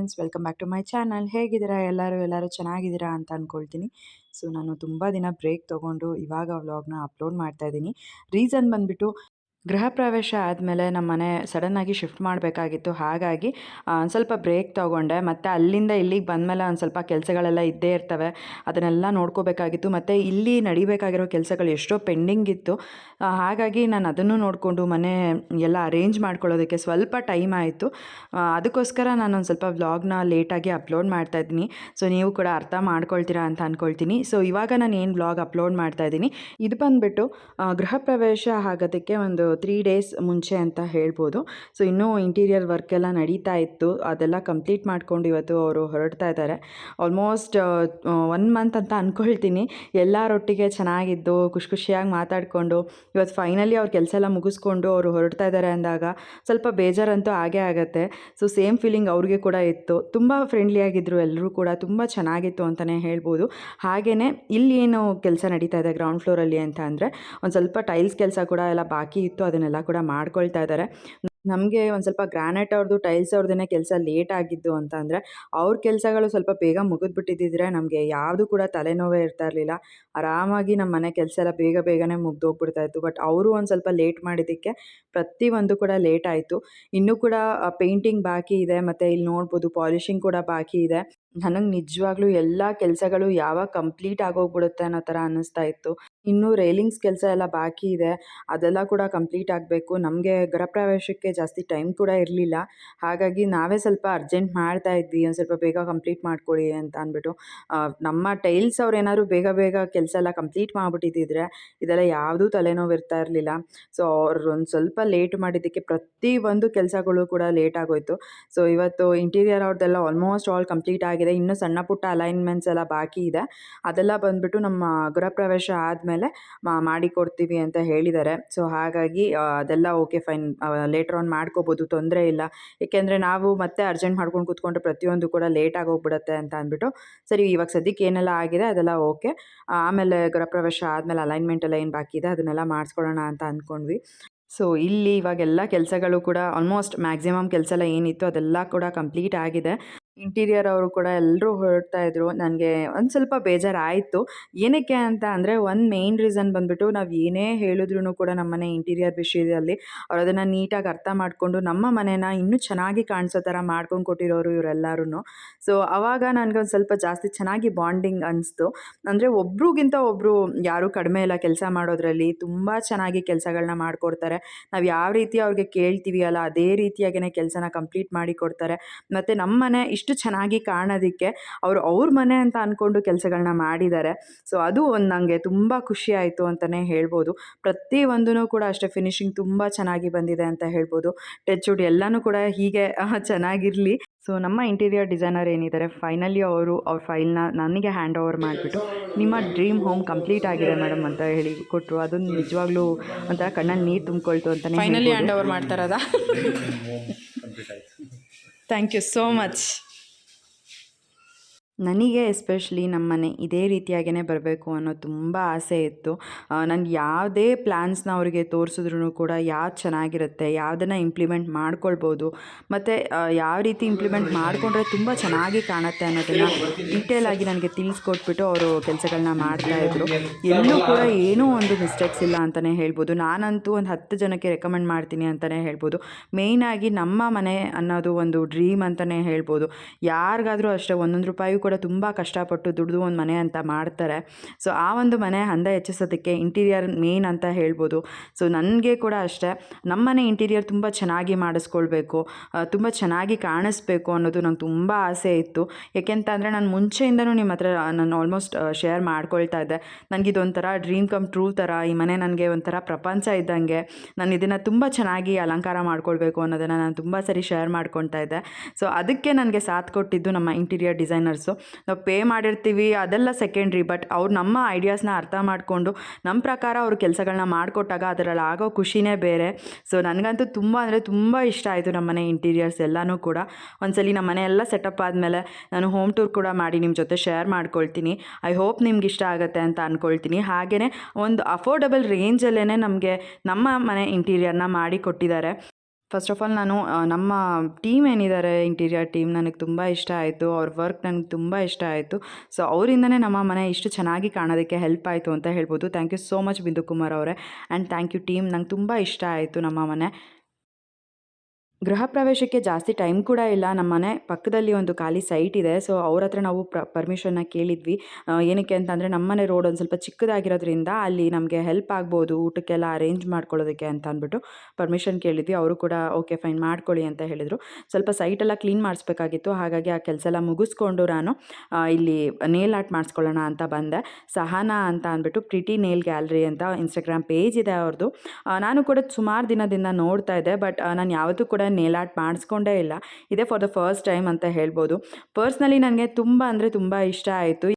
Friends welcome back to my channel ಹೇಗಿದ್ದೀರಾ? ಎಲ್ಲರೂ ಎಲ್ಲರೂ ಚೆನ್ನಾಗಿದ್ದೀರಾ ಅಂತ ಅಂದ್ಕೊಳ್ತೀನಿ ಸೊ ನಾನು ತುಂಬ ದಿನ ಬ್ರೇಕ್ ತೊಗೊಂಡು ಇವಾಗ ವ್ಲಾಗ್ನ ಅಪ್ಲೋಡ್ ಮಾಡ್ತಾ ಇದ್ದೀನಿ. ರೀಸನ್ ಬಂದುಬಿಟ್ಟು ಗೃಹ ಪ್ರವೇಶ ಆದಮೇಲೆ ನಮ್ಮ ಮನೆ ಸಡನ್ನಾಗಿ ಶಿಫ್ಟ್ ಮಾಡಬೇಕಾಗಿತ್ತು. ಹಾಗಾಗಿ ಒಂದು ಸ್ವಲ್ಪ ಬ್ರೇಕ್ ತೊಗೊಂಡೆ. ಮತ್ತು ಅಲ್ಲಿಂದ ಇಲ್ಲಿಗೆ ಬಂದಮೇಲೆ ಒಂದು ಸ್ವಲ್ಪ ಕೆಲಸಗಳೆಲ್ಲ ಇದ್ದೇ ಇರ್ತವೆ. ಅದನ್ನೆಲ್ಲ ನೋಡ್ಕೋಬೇಕಾಗಿತ್ತು. ಮತ್ತು ಇಲ್ಲಿ ನಡಿಬೇಕಾಗಿರೋ ಕೆಲಸಗಳು ಎಷ್ಟೋ ಪೆಂಡಿಂಗ್ ಇತ್ತು. ಹಾಗಾಗಿ ನಾನು ಅದನ್ನು ನೋಡಿಕೊಂಡು ಮನೆ ಎಲ್ಲ ಅರೇಂಜ್ ಮಾಡ್ಕೊಳ್ಳೋದಕ್ಕೆ ಸ್ವಲ್ಪ ಟೈಮ್ ಆಯಿತು. ಅದಕ್ಕೋಸ್ಕರ ನಾನು ಒಂದು ಸ್ವಲ್ಪ ವ್ಲಾಗ್ನ ಲೇಟಾಗಿ ಅಪ್ಲೋಡ್ ಮಾಡ್ತಾ ಇದ್ದೀನಿ. ಸೊ ನೀವು ಕೂಡ ಅರ್ಥ ಮಾಡ್ಕೊಳ್ತೀರಾ ಅಂತ ಅಂದ್ಕೊಳ್ತೀನಿ ಸೊ ಇವಾಗ ನಾನು ಏನು ವ್ಲಾಗ್ ಅಪ್ಲೋಡ್ ಮಾಡ್ತಾ ಇದ್ದೀನಿ. ಇದು ಬಂದುಬಿಟ್ಟು ಗೃಹ ಪ್ರವೇಶ ಆಗೋದಕ್ಕೆ ಒಂದು ತ್ರೀ ಡೇಸ್ ಮುಂಚೆ ಅಂತ ಹೇಳ್ಬೋದು. ಸೊ ಇನ್ನೂ ಇಂಟೀರಿಯರ್ ವರ್ಕ್ ಎಲ್ಲ ನಡೀತಾ ಇತ್ತು. ಅದೆಲ್ಲ ಕಂಪ್ಲೀಟ್ ಮಾಡ್ಕೊಂಡು ಇವತ್ತು ಅವರು ಹೊರಡ್ತಾ ಇದ್ದಾರೆ. ಆಲ್ಮೋಸ್ಟ್ ಒನ್ ಮಂತ್ ಅಂತ ಅಂದ್ಕೊಳ್ತೀನಿ ಎಲ್ಲರೊಟ್ಟಿಗೆ ಚೆನ್ನಾಗಿದ್ದು, ಖುಷಿ ಖುಷಿಯಾಗಿ ಮಾತಾಡಿಕೊಂಡು, ಇವತ್ತು ಫೈನಲಿ ಅವ್ರ ಕೆಲಸ ಎಲ್ಲ ಮುಗಿಸ್ಕೊಂಡು ಅವರು ಹೊರಡ್ತಾ ಇದ್ದಾರೆ ಅಂದಾಗ ಸ್ವಲ್ಪ ಬೇಜಾರಂತೂ ಆಗೇ ಆಗುತ್ತೆ. ಸೊ ಸೇಮ್ ಫೀಲಿಂಗ್ ಅವ್ರಿಗೆ ಕೂಡ ಇತ್ತು. ತುಂಬ ಫ್ರೆಂಡ್ಲಿಯಾಗಿದ್ದರು ಎಲ್ಲರೂ ಕೂಡ. ತುಂಬ ಚೆನ್ನಾಗಿತ್ತು ಅಂತಲೇ ಹೇಳ್ಬೋದು. ಹಾಗೆಯೇ ಇಲ್ಲಿ ಏನು ಕೆಲಸ ನಡೀತಾ ಇದೆ ಗ್ರೌಂಡ್ ಫ್ಲೋರಲ್ಲಿ ಅಂತ ಅಂದರೆ, ಒಂದು ಸ್ವಲ್ಪ ಟೈಲ್ಸ್ ಕೆಲಸ ಕೂಡ ಎಲ್ಲ ಬಾಕಿ ಇತ್ತು. ಅದನ್ನೆಲ್ಲ ಕೂಡ ಮಾಡ್ಕೊಳ್ತಾ ಇದ್ದಾರೆ. ನಮಗೆ ಒಂದು ಸ್ವಲ್ಪ ಗ್ರಾನೈಟ್ ಅವ್ರದ್ದು ಟೈಲ್ಸ್ ಅವ್ರದ್ದೇ ಕೆಲಸ ಲೇಟ್ ಆಗಿದ್ದು ಅಂತ ಅಂದರೆ, ಅವ್ರ ಕೆಲಸಗಳು ಸ್ವಲ್ಪ ಬೇಗ ಮುಗಿದ್ಬಿಟ್ಟಿದ್ದಿದ್ರೆ ನಮಗೆ ಯಾವುದು ಕೂಡ ತಲೆನೋವೇ ಇರ್ತಾ ಇರಲಿಲ್ಲ. ಆರಾಮಾಗಿ ನಮ್ಮ ಮನೆ ಕೆಲಸ ಎಲ್ಲ ಬೇಗ ಬೇಗನೆ ಮುಗ್ದೋಗ್ಬಿಡ್ತಾ ಇತ್ತು. ಬಟ್ ಅವರು ಒಂದು ಸ್ವಲ್ಪ ಲೇಟ್ ಮಾಡಿದ್ದಕ್ಕೆ ಪ್ರತಿಯೊಂದು ಕೂಡ ಲೇಟ್ ಆಯಿತು. ಇನ್ನೂ ಕೂಡ ಪೇಂಟಿಂಗ್ ಬಾಕಿ ಇದೆ. ಮತ್ತು ಇಲ್ಲಿ ನೋಡ್ಬೋದು ಪಾಲಿಷಿಂಗ್ ಕೂಡ ಬಾಕಿ ಇದೆ. ನನಗೆ ನಿಜವಾಗ್ಲೂ ಎಲ್ಲ ಕೆಲಸಗಳು ಯಾವಾಗ ಕಂಪ್ಲೀಟ್ ಆಗೋಗ್ಬಿಡುತ್ತೆ ಅನ್ನೋ ಥರ ಅನ್ನಿಸ್ತಾ ಇತ್ತು. ಇನ್ನೂ ರೈಲಿಂಗ್ಸ್ ಕೆಲಸ ಎಲ್ಲ ಬಾಕಿ ಇದೆ. ಅದೆಲ್ಲ ಕೂಡ ಕಂಪ್ಲೀಟ್ ಆಗಬೇಕು. ನಮಗೆ ಗೃಹಪ್ರವೇಶಕ್ಕೆ ಜಾಸ್ತಿ ಟೈಮ್ ಕೂಡ ಇರಲಿಲ್ಲ. ಹಾಗಾಗಿ ನಾವೇ ಸ್ವಲ್ಪ ಅರ್ಜೆಂಟ್ ಮಾಡ್ತಾ ಇದ್ವಿ. ಒಂದು ಸ್ವಲ್ಪ ಬೇಗ ಕಂಪ್ಲೀಟ್ ಮಾಡ್ಕೊಳ್ಳಿ ಅಂತ ಅಂದ್ಬಿಟ್ಟು. ನಮ್ಮ ಟೈಲ್ಸ್ ಅವ್ರು ಏನಾದ್ರು ಬೇಗ ಬೇಗ ಕೆಲಸ ಎಲ್ಲ ಕಂಪ್ಲೀಟ್ ಮಾಡಿಬಿಟ್ಟಿದ್ದಿದ್ರೆ ಇದೆಲ್ಲ ಯಾವುದೂ ತಲೆನೋವು ಇರ್ತಾ ಇರಲಿಲ್ಲ. ಸೊ ಅವ್ರು ಒಂದು ಸ್ವಲ್ಪ ಲೇಟ್ ಮಾಡಿದ್ದಕ್ಕೆ ಪ್ರತಿ ಒಂದು ಕೆಲಸಗಳು ಕೂಡ ಲೇಟ್ ಆಗೋಯ್ತು. ಸೊ ಇವತ್ತು ಇಂಟೀರಿಯರ್ ಅವ್ರದ್ದೆಲ್ಲ ಆಲ್ಮೋಸ್ಟ್ ಆಲ್ ಕಂಪ್ಲೀಟ್ ಆಗಿದೆ. ಇನ್ನೂ ಸಣ್ಣ ಪುಟ್ಟ ಅಲೈನ್ಮೆಂಟ್ಸ್ ಎಲ್ಲ ಬಾಕಿ ಇದೆ. ಅದೆಲ್ಲ ಬಂದ್ಬಿಟ್ಟು ನಮ್ಮ ಗೃಹಪ್ರವೇಶ ಆದಮೇಲೆ ಮಾಡಿಕೊಡ್ತೀವಿ ಅಂತ ಹೇಳಿದ್ದಾರೆ ಸೊ ಹಾಗಾಗಿ ಅದೆಲ್ಲ ಓಕೆ ಫೈನ್ ಲೇಟರ್ ಆನ್ ಮಾಡ್ಕೋಬೋದು, ತೊಂದರೆ ಇಲ್ಲ. ಏಕೆಂದರೆ, ನಾವು ಮತ್ತೆ ಅರ್ಜೆಂಟ್ ಮಾಡ್ಕೊಂಡು ಕೂತ್ಕೊಂಡ್ರೆ ಪ್ರತಿಯೊಂದು ಕೂಡ ಲೇಟ್ ಆಗೋಗ್ಬಿಡುತ್ತೆ ಅಂತ ಅಂದ್ಬಿಟ್ಟು, ಸರಿ, ಇವಾಗ ಸದ್ಯಕ್ಕೆ ಏನೆಲ್ಲ ಆಗಿದೆ, ಅದೆಲ್ಲ ಓಕೆ ಆಮೇಲೆ ಗೃಹಪ್ರವೇಶ ಆದಮೇಲೆ ಅಲೈನ್ಮೆಂಟ್ ಎಲ್ಲ ಏನು ಬಾಕಿ ಇದೆ, ಅದನ್ನೆಲ್ಲ ಮಾಡಿಸ್ಕೊಳ್ಳೋಣ ಅಂತ ಅಂದ್ಕೊಂಡ್ವಿ. ಸೊ ಇಲ್ಲಿ ಇವಾಗೆಲ್ಲ ಕೆಲಸಗಳು ಕೂಡ ಆಲ್ಮೋಸ್ಟ್ ಮ್ಯಾಕ್ಸಿಮಮ್ ಕೆಲಸ ಎಲ್ಲ ಏನಿತ್ತು ಅದೆಲ್ಲ ಕೂಡ ಕಂಪ್ಲೀಟ್ ಆಗಿದೆ. ಇಂಟೀರಿಯರ್ ಅವರು ಕೂಡ ಎಲ್ಲರೂ ಹೊರಡ್ತಾ ಇದ್ರು. ನನಗೆ ಒಂದು ಸ್ವಲ್ಪ ಬೇಜಾರಾಯಿತು. ಏನಕ್ಕೆ ಅಂತ ಅಂದರೆ ಒಂದು ಮೇಯ್ನ್ ರೀಸನ್ ಬಂದ್ಬಿಟ್ಟು ನಾವು ಏನೇ ಹೇಳಿದ್ರು ಕೂಡ ನಮ್ಮ ಮನೆ ಇಂಟೀರಿಯರ್ ವಿಷಯದಲ್ಲಿ ಅವರು ಅದನ್ನು ನೀಟಾಗಿ ಅರ್ಥ ಮಾಡಿಕೊಂಡು ನಮ್ಮ ಮನೇನ ಇನ್ನೂ ಚೆನ್ನಾಗಿ ಕಾಣಿಸೋ ಥರ ಮಾಡ್ಕೊಂಡು ಕೊಟ್ಟಿರೋರು ಇವರೆಲ್ಲರೂ ಸೊ ಆವಾಗ ಒಂದು ಸ್ವಲ್ಪ ಜಾಸ್ತಿ ಚೆನ್ನಾಗಿ ಬಾಂಡಿಂಗ್ ಅನಿಸ್ತು. ಅಂದರೆ ಒಬ್ರಿಗಿಂತ ಒಬ್ಬರು ಯಾರೂ ಕಡಿಮೆ ಇಲ್ಲ ಕೆಲಸ ಮಾಡೋದ್ರಲ್ಲಿ. ತುಂಬ ಚೆನ್ನಾಗಿ ಕೆಲಸಗಳನ್ನ ಮಾಡಿಕೊಡ್ತಾರೆ. ನಾವು ಯಾವ ರೀತಿ ಅವ್ರಿಗೆ ಕೇಳ್ತೀವಿ ಅಲ್ಲ, ಅದೇ ರೀತಿಯಾಗಿನೇ ಕೆಲಸನ ಕಂಪ್ಲೀಟ್ ಮಾಡಿ ಕೊಡ್ತಾರೆ. ಮತ್ತು ನಮ್ಮ ಮನೆ ಇಷ್ಟು ಚೆನ್ನಾಗಿ ಕಾಣೋದಕ್ಕೆ ಅವರು ಅವ್ರ ಮನೆ ಅಂತ ಅಂದ್ಕೊಂಡು ಕೆಲಸಗಳನ್ನ ಮಾಡಿದ್ದಾರೆ. ಸೊ ಅದು ಒಂದು ನನಗೆ ತುಂಬ ಖುಷಿ ಆಯಿತು ಅಂತಲೇ ಹೇಳ್ಬೋದು. ಪ್ರತಿ ಒಂದೂ ಕೂಡ ಅಷ್ಟೇ ಫಿನಿಶಿಂಗ್ ತುಂಬ ಚೆನ್ನಾಗಿ ಬಂದಿದೆ ಅಂತ ಹೇಳ್ಬೋದು. ಟಚ್ ವುಡ್ ಎಲ್ಲನೂ ಕೂಡ ಹೀಗೆ ಚೆನ್ನಾಗಿರಲಿ. ಸೊ ನಮ್ಮ ಇಂಟೀರಿಯರ್ ಡಿಸೈನರ್ ಏನಿದ್ದಾರೆ ಫೈನಲಿ ಅವರು ಅವ್ರ ಫೈಲ್ನ ನನಗೆ ಹ್ಯಾಂಡ್ ಓವರ್ ಮಾಡಿಬಿಟ್ಟು ನಿಮ್ಮ ಡ್ರೀಮ್ ಹೋಮ್ ಕಂಪ್ಲೀಟ್ ಆಗಿದೆ ಮೇಡಮ್ ಅಂತ ಹೇಳಿ ಕೊಟ್ಟರು ಅದನ್ನು ನಿಜವಾಗ್ಲೂ ಒಂಥರ ಕಣ್ಣಲ್ಲಿ ನೀರು ತುಂಬಿಕೊಳ್ತು ಅಂತಲೇ ಫೈನಲಿ ಹ್ಯಾಂಡ್ ಓವರ್ ಮಾಡ್ತಾರದ ಥ್ಯಾಂಕ್ ಯು ಸೋ ಮಚ್ ನನಗೆ ಎಸ್ಪೆಷಲಿ ನಮ್ಮ ಮನೆ ಇದೇ ರೀತಿಯಾಗೇ ಬರಬೇಕು ಅನ್ನೋ ತುಂಬ ಆಸೆ ಇತ್ತು. ನಾನು ಯಾವುದೇ ಪ್ಲ್ಯಾನ್ಸ್ನ ಅವರಿಗೆ ತೋರಿಸಿದ್ರು ಕೂಡ ಯಾವ್ದು ಚೆನ್ನಾಗಿರುತ್ತೆ, ಯಾವುದನ್ನು ಇಂಪ್ಲಿಮೆಂಟ್ ಮಾಡ್ಕೊಳ್ಬೋದು, ಮತ್ತು ಯಾವ ರೀತಿ ಇಂಪ್ಲಿಮೆಂಟ್ ಮಾಡಿಕೊಂಡ್ರೆ ತುಂಬ ಚೆನ್ನಾಗಿ ಕಾಣುತ್ತೆ ಅನ್ನೋದನ್ನು ಆಗಿ ನನಗೆ ತಿಳಿಸ್ಕೊಟ್ಬಿಟ್ಟು ಅವರು ಕೆಲಸಗಳನ್ನ ಮಾಡ್ತಾಯಿದ್ರು ಎಲ್ಲೂ ಕೂಡ ಏನೂ ಒಂದು ಮಿಸ್ಟೇಕ್ಸ್ ಇಲ್ಲ ಅಂತಲೇ ಹೇಳ್ಬೋದು. ನಾನಂತೂ ಒಂದು ಹತ್ತು ಜನಕ್ಕೆ ರೆಕಮೆಂಡ್ ಮಾಡ್ತೀನಿ ಅಂತಲೇ ಹೇಳ್ಬೋದು. ಮೇಯ್ನಾಗಿ ನಮ್ಮ ಮನೆ ಅನ್ನೋದು ಒಂದು ಡ್ರೀಮ್ ಅಂತಲೇ ಹೇಳ್ಬೋದು. ಯಾರಿಗಾದರೂ ಅಷ್ಟೇ ಒಂದೊಂದು ರೂಪಾಯಿ ಕೂಡ ತುಂಬ ಕಷ್ಟಪಟ್ಟು ದುಡಿದು ಒಂದು ಮನೆ ಅಂತ ಮಾಡ್ತಾರೆ. ಸೊ ಆ ಒಂದು ಮನೆ ಅಂದ ಹೆಚ್ಚಿಸೋದಕ್ಕೆ ಇಂಟೀರಿಯರ್ ಮೇನ್ ಅಂತ ಹೇಳ್ಬೋದು. ಸೊ ನನಗೆ ಕೂಡ ಅಷ್ಟೇ. ನಮ್ಮ ಮನೆ ಇಂಟೀರಿಯರ್ ತುಂಬ ಚೆನ್ನಾಗಿ ಮಾಡಿಸ್ಕೊಳ್ಬೇಕು ತುಂಬ ಚೆನ್ನಾಗಿ ಕಾಣಿಸ್ಬೇಕು ಅನ್ನೋದು ನಂಗೆ ತುಂಬ ಆಸೆ ಇತ್ತು. ಯಾಕೆಂತ ಅಂದರೆ ನಾನು ಮುಂಚೆಯಿಂದನೂ ನಿಮ್ಮ ಹತ್ರ ನಾನು ಆಲ್ಮೋಸ್ಟ್ ಶೇರ್ ಮಾಡ್ಕೊಳ್ತಾ ಇದ್ದೆ. ನನಗಿದೊಂಥರ ಡ್ರೀಮ್ ಕಮ್ ಟ್ರೂ ಥರ ಈ ಮನೆ ನನಗೆ ಒಂಥರ ಪ್ರಪಂಚ ಇದ್ದಂಗೆ, ನಾನು ಇದನ್ನು ತುಂಬ ಚೆನ್ನಾಗಿ ಅಲಂಕಾರ ಮಾಡ್ಕೊಳ್ಬೇಕು ಅನ್ನೋದನ್ನು ನಾನು ತುಂಬ ಸರಿ ಶೇರ್ ಮಾಡ್ಕೊತಾ ಇದ್ದೆ. ಸೊ ಅದಕ್ಕೆ ನನಗೆ ಸಾಥ್ ಕೊಟ್ಟಿದ್ದು ನಮ್ಮ ಇಂಟೀರಿಯರ್ ಡಿಸೈನರ್ಸು ನಾವು ಪೇ ಮಾಡಿರ್ತೀವಿ, ಅದೆಲ್ಲ ಸೆಕೆಂಡ್ರಿ ಬಟ್ ಅವ್ರು ನಮ್ಮ ಐಡಿಯಾಸ್ನ ಅರ್ಥ ಮಾಡಿಕೊಂಡು ನಮ್ಮ ಪ್ರಕಾರ ಅವ್ರ ಕೆಲಸಗಳನ್ನ ಮಾಡಿಕೊಟ್ಟಾಗ ಅದರಲ್ಲಿ ಆಗೋ ಖುಷಿನೇ ಬೇರೆ. ಸೊ ನನಗಂತೂ ತುಂಬ ಅಂದರೆ ತುಂಬ ಇಷ್ಟ ಆಯಿತು ನಮ್ಮ ಮನೆ ಇಂಟೀರಿಯರ್ಸ್ ಎಲ್ಲನೂ ಕೂಡ. ಒಂದ್ಸಲಿ ನಮ್ಮ ಮನೆ ಎಲ್ಲ ಸೆಟಪ್ ಆದಮೇಲೆ ನಾನು ಹೋಮ್ ಟೂರ್ ಕೂಡ ಮಾಡಿ ನಿಮ್ಮ ಜೊತೆ ಶೇರ್ ಮಾಡ್ಕೊಳ್ತೀನಿ. ಐ ಹೋಪ್ ನಿಮ್ಗೆ ಇಷ್ಟ ಆಗುತ್ತೆ ಅಂತ ಅಂದ್ಕೊಳ್ತೀನಿ ಹಾಗೆಯೇ ಒಂದು ಅಫೋರ್ಡಬಲ್ ರೇಂಜಲ್ಲೇ ನಮಗೆ ನಮ್ಮ ಮನೆ ಇಂಟೀರಿಯರ್ನ ಮಾಡಿ ಕೊಟ್ಟಿದ್ದಾರೆ. ಫಸ್ಟ್ ಆಫ್ ಆಲ್ ನಾನು ನಮ್ಮ ಟೀಮ್ ಏನಿದ್ದಾರೆ ಇಂಟೀರಿಯರ್ ಟೀಮ್ ನನಗೆ ತುಂಬ ಇಷ್ಟ ಆಯಿತು. ಅವ್ರ ವರ್ಕ್ ನನಗೆ ತುಂಬ ಇಷ್ಟ ಆಯಿತು. ಸೊ ಅವರಿಂದನೇ ನಮ್ಮ ಮನೆ ಇಷ್ಟು ಚೆನ್ನಾಗಿ ಕಾಣೋದಕ್ಕೆ ಹೆಲ್ಪ್ ಆಯಿತು ಅಂತ ಹೇಳ್ಬೋದು. ಥ್ಯಾಂಕ್ ಯು ಸೋ ಮಚ್ ಬಿಂದು ಕುಮಾರ್ ಅವರೇ. ಆ್ಯಂಡ್ ಥ್ಯಾಂಕ್ ಯು ಟೀಮ್ ನಂಗೆ ತುಂಬ ಇಷ್ಟ ಆಯಿತು ನಮ್ಮ ಮನೆ. ಗೃಹ ಪ್ರವೇಶಕ್ಕೆ ಜಾಸ್ತಿ ಟೈಮ್ ಕೂಡ ಇಲ್ಲ. ನಮ್ಮ ಮನೆ ಪಕ್ಕದಲ್ಲಿ ಒಂದು ಖಾಲಿ ಸೈಟ್ ಇದೆ. ಸೊ ಅವ್ರ ಹತ್ರ ನಾವು ಪ್ರ ಪರ್ಮಿಷನ್ನ ಕೇಳಿದ್ವಿ. ಏನಕ್ಕೆ ಅಂತಂದರೆ ನಮ್ಮನೆ ರೋಡ್ ಒಂದು ಸ್ವಲ್ಪ ಚಿಕ್ಕದಾಗಿರೋದ್ರಿಂದ ಅಲ್ಲಿ ನಮಗೆ ಹೆಲ್ಪ್ ಆಗ್ಬೋದು. ಊಟಕ್ಕೆಲ್ಲ ಅರೇಂಜ್ ಮಾಡ್ಕೊಳ್ಳೋದಕ್ಕೆ ಅಂತ ಅಂದ್ಬಿಟ್ಟು ಪರ್ಮಿಷನ್ ಕೇಳಿದ್ವಿ. ಅವರು ಕೂಡ ಓಕೆ ಫೈನ್ ಮಾಡ್ಕೊಳ್ಳಿ ಅಂತ ಹೇಳಿದರು. ಸ್ವಲ್ಪ ಸೈಟೆಲ್ಲ ಕ್ಲೀನ್ ಮಾಡಿಸ್ಬೇಕಾಗಿತ್ತು. ಹಾಗಾಗಿ ಆ ಕೆಲಸ ಎಲ್ಲ ಮುಗಿಸ್ಕೊಂಡು ನಾನು ಇಲ್ಲಿ ನೇಲ್ ಆರ್ಟ್ ಮಾಡಿಸ್ಕೊಳ್ಳೋಣ ಅಂತ ಬಂದೆ. ಸಹನಾ ಅಂತ ಅಂದ್ಬಿಟ್ಟು ಪ್ರಿಟಿ ನೇಲ್ ಗ್ಯಾಲರಿ ಅಂತ ಇನ್ಸ್ಟಾಗ್ರಾಮ್ ಪೇಜ್ ಇದೆ ಅವ್ರದ್ದು ನಾನು ಕೂಡ ಸುಮಾರು ದಿನದಿಂದ ನೋಡ್ತಾ ಇದ್ದೆ. ಬಟ್ ನಾನು ಯಾವತ್ತೂ ಕೂಡ ನೇಲ್ ಆರ್ಟ್ ಮಾಡಿಸ್ಕೊಂಡೇ ಇಲ್ಲ. ಇದೇ ಫಾರ್ ದ ಫಸ್ಟ್ ಟೈಮ್ ಅಂತ ಹೇಳ್ಬೋದು. ಪರ್ಸ್ನಲಿ ನನಗೆ ತುಂಬ ಅಂದರೆ ತುಂಬ ಇಷ್ಟ ಆಯಿತು.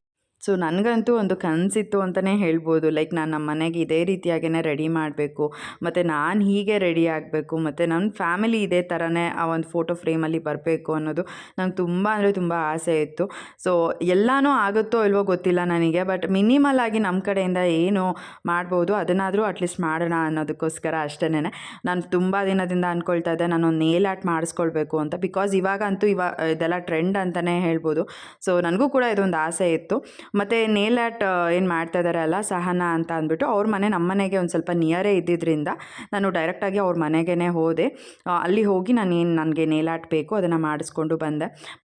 ಸೊ ನನಗಂತೂ ಒಂದು ಕನಸಿತ್ತು ಅಂತಲೇ ಹೇಳ್ಬೋದು. ಲೈಕ್ ನಾನು ನಮ್ಮ ಮನೆಗೆ ಇದೇ ರೀತಿಯಾಗೇ ರೆಡಿ ಮಾಡಬೇಕು, ಮತ್ತು ನಾನು ಹೀಗೆ ರೆಡಿ ಆಗಬೇಕು, ಮತ್ತು ನನ್ನ ಫ್ಯಾಮಿಲಿ ಇದೇ ಥರನೇ ಆ ಒಂದು ಫೋಟೋ ಫ್ರೇಮಲ್ಲಿ ಬರಬೇಕು ಅನ್ನೋದು ನಂಗೆ ತುಂಬ ಅಂದರೆ ತುಂಬ ಆಸೆ ಇತ್ತು. ಸೊ ಎಲ್ಲನೂ ಆಗುತ್ತೋ ಇಲ್ವೋ ಗೊತ್ತಿಲ್ಲ ನನಗೆ, ಬಟ್ ಮಿನಿಮಲ್ ಆಗಿ ನಮ್ಮ ಕಡೆಯಿಂದ ಏನು ಮಾಡ್ಬೋದು ಅದನ್ನಾದರೂ ಅಟ್ಲೀಸ್ಟ್ ಮಾಡೋಣ ಅನ್ನೋದಕ್ಕೋಸ್ಕರ ಅಷ್ಟೇ ನಾನು ತುಂಬ ದಿನದಿಂದ ಅಂದ್ಕೊಳ್ತಾ ಇದ್ದೆ ನಾನು ನೇಲ್ ಆರ್ಟ್ ಮಾಡಿಸ್ಕೊಳ್ಬೇಕು ಅಂತ ಬಿಕಾಸ್ ಇವಾಗಂತೂ ಇವಾಗ ಇದೆಲ್ಲ ಟ್ರೆಂಡ್ ಅಂತಲೇ ಹೇಳ್ಬೋದು. ಸೊ ನನಗೂ ಕೂಡ ಇದೊಂದು ಆಸೆ ಇತ್ತು. ಮತ್ತು ನೇಲ್ ಆರ್ಟ್ ಏನು ಮಾಡ್ತಾ ಇದ್ದಾರೆ ಅಲ್ಲ, ಸಹನಾ ಅಂತ ಅಂದ್ಬಿಟ್ಟು ಅವ್ರ ಮನೆ ನಮ್ಮ ಮನೆಗೆ ಒಂದು ಸ್ವಲ್ಪ ನಿಯರೇ ಇದ್ದಿದ್ದರಿಂದ ನಾನು ಡೈರೆಕ್ಟಾಗಿ ಅವ್ರ ಮನೆಗೇ ಹೋದೆ. ಅಲ್ಲಿ ಹೋಗಿ ನಾನು ಏನು ನನಗೆ ನೇಲ್ ಆರ್ಟ್ ಬೇಕು ಅದನ್ನು ಮಾಡಿಸ್ಕೊಂಡು ಬಂದೆ.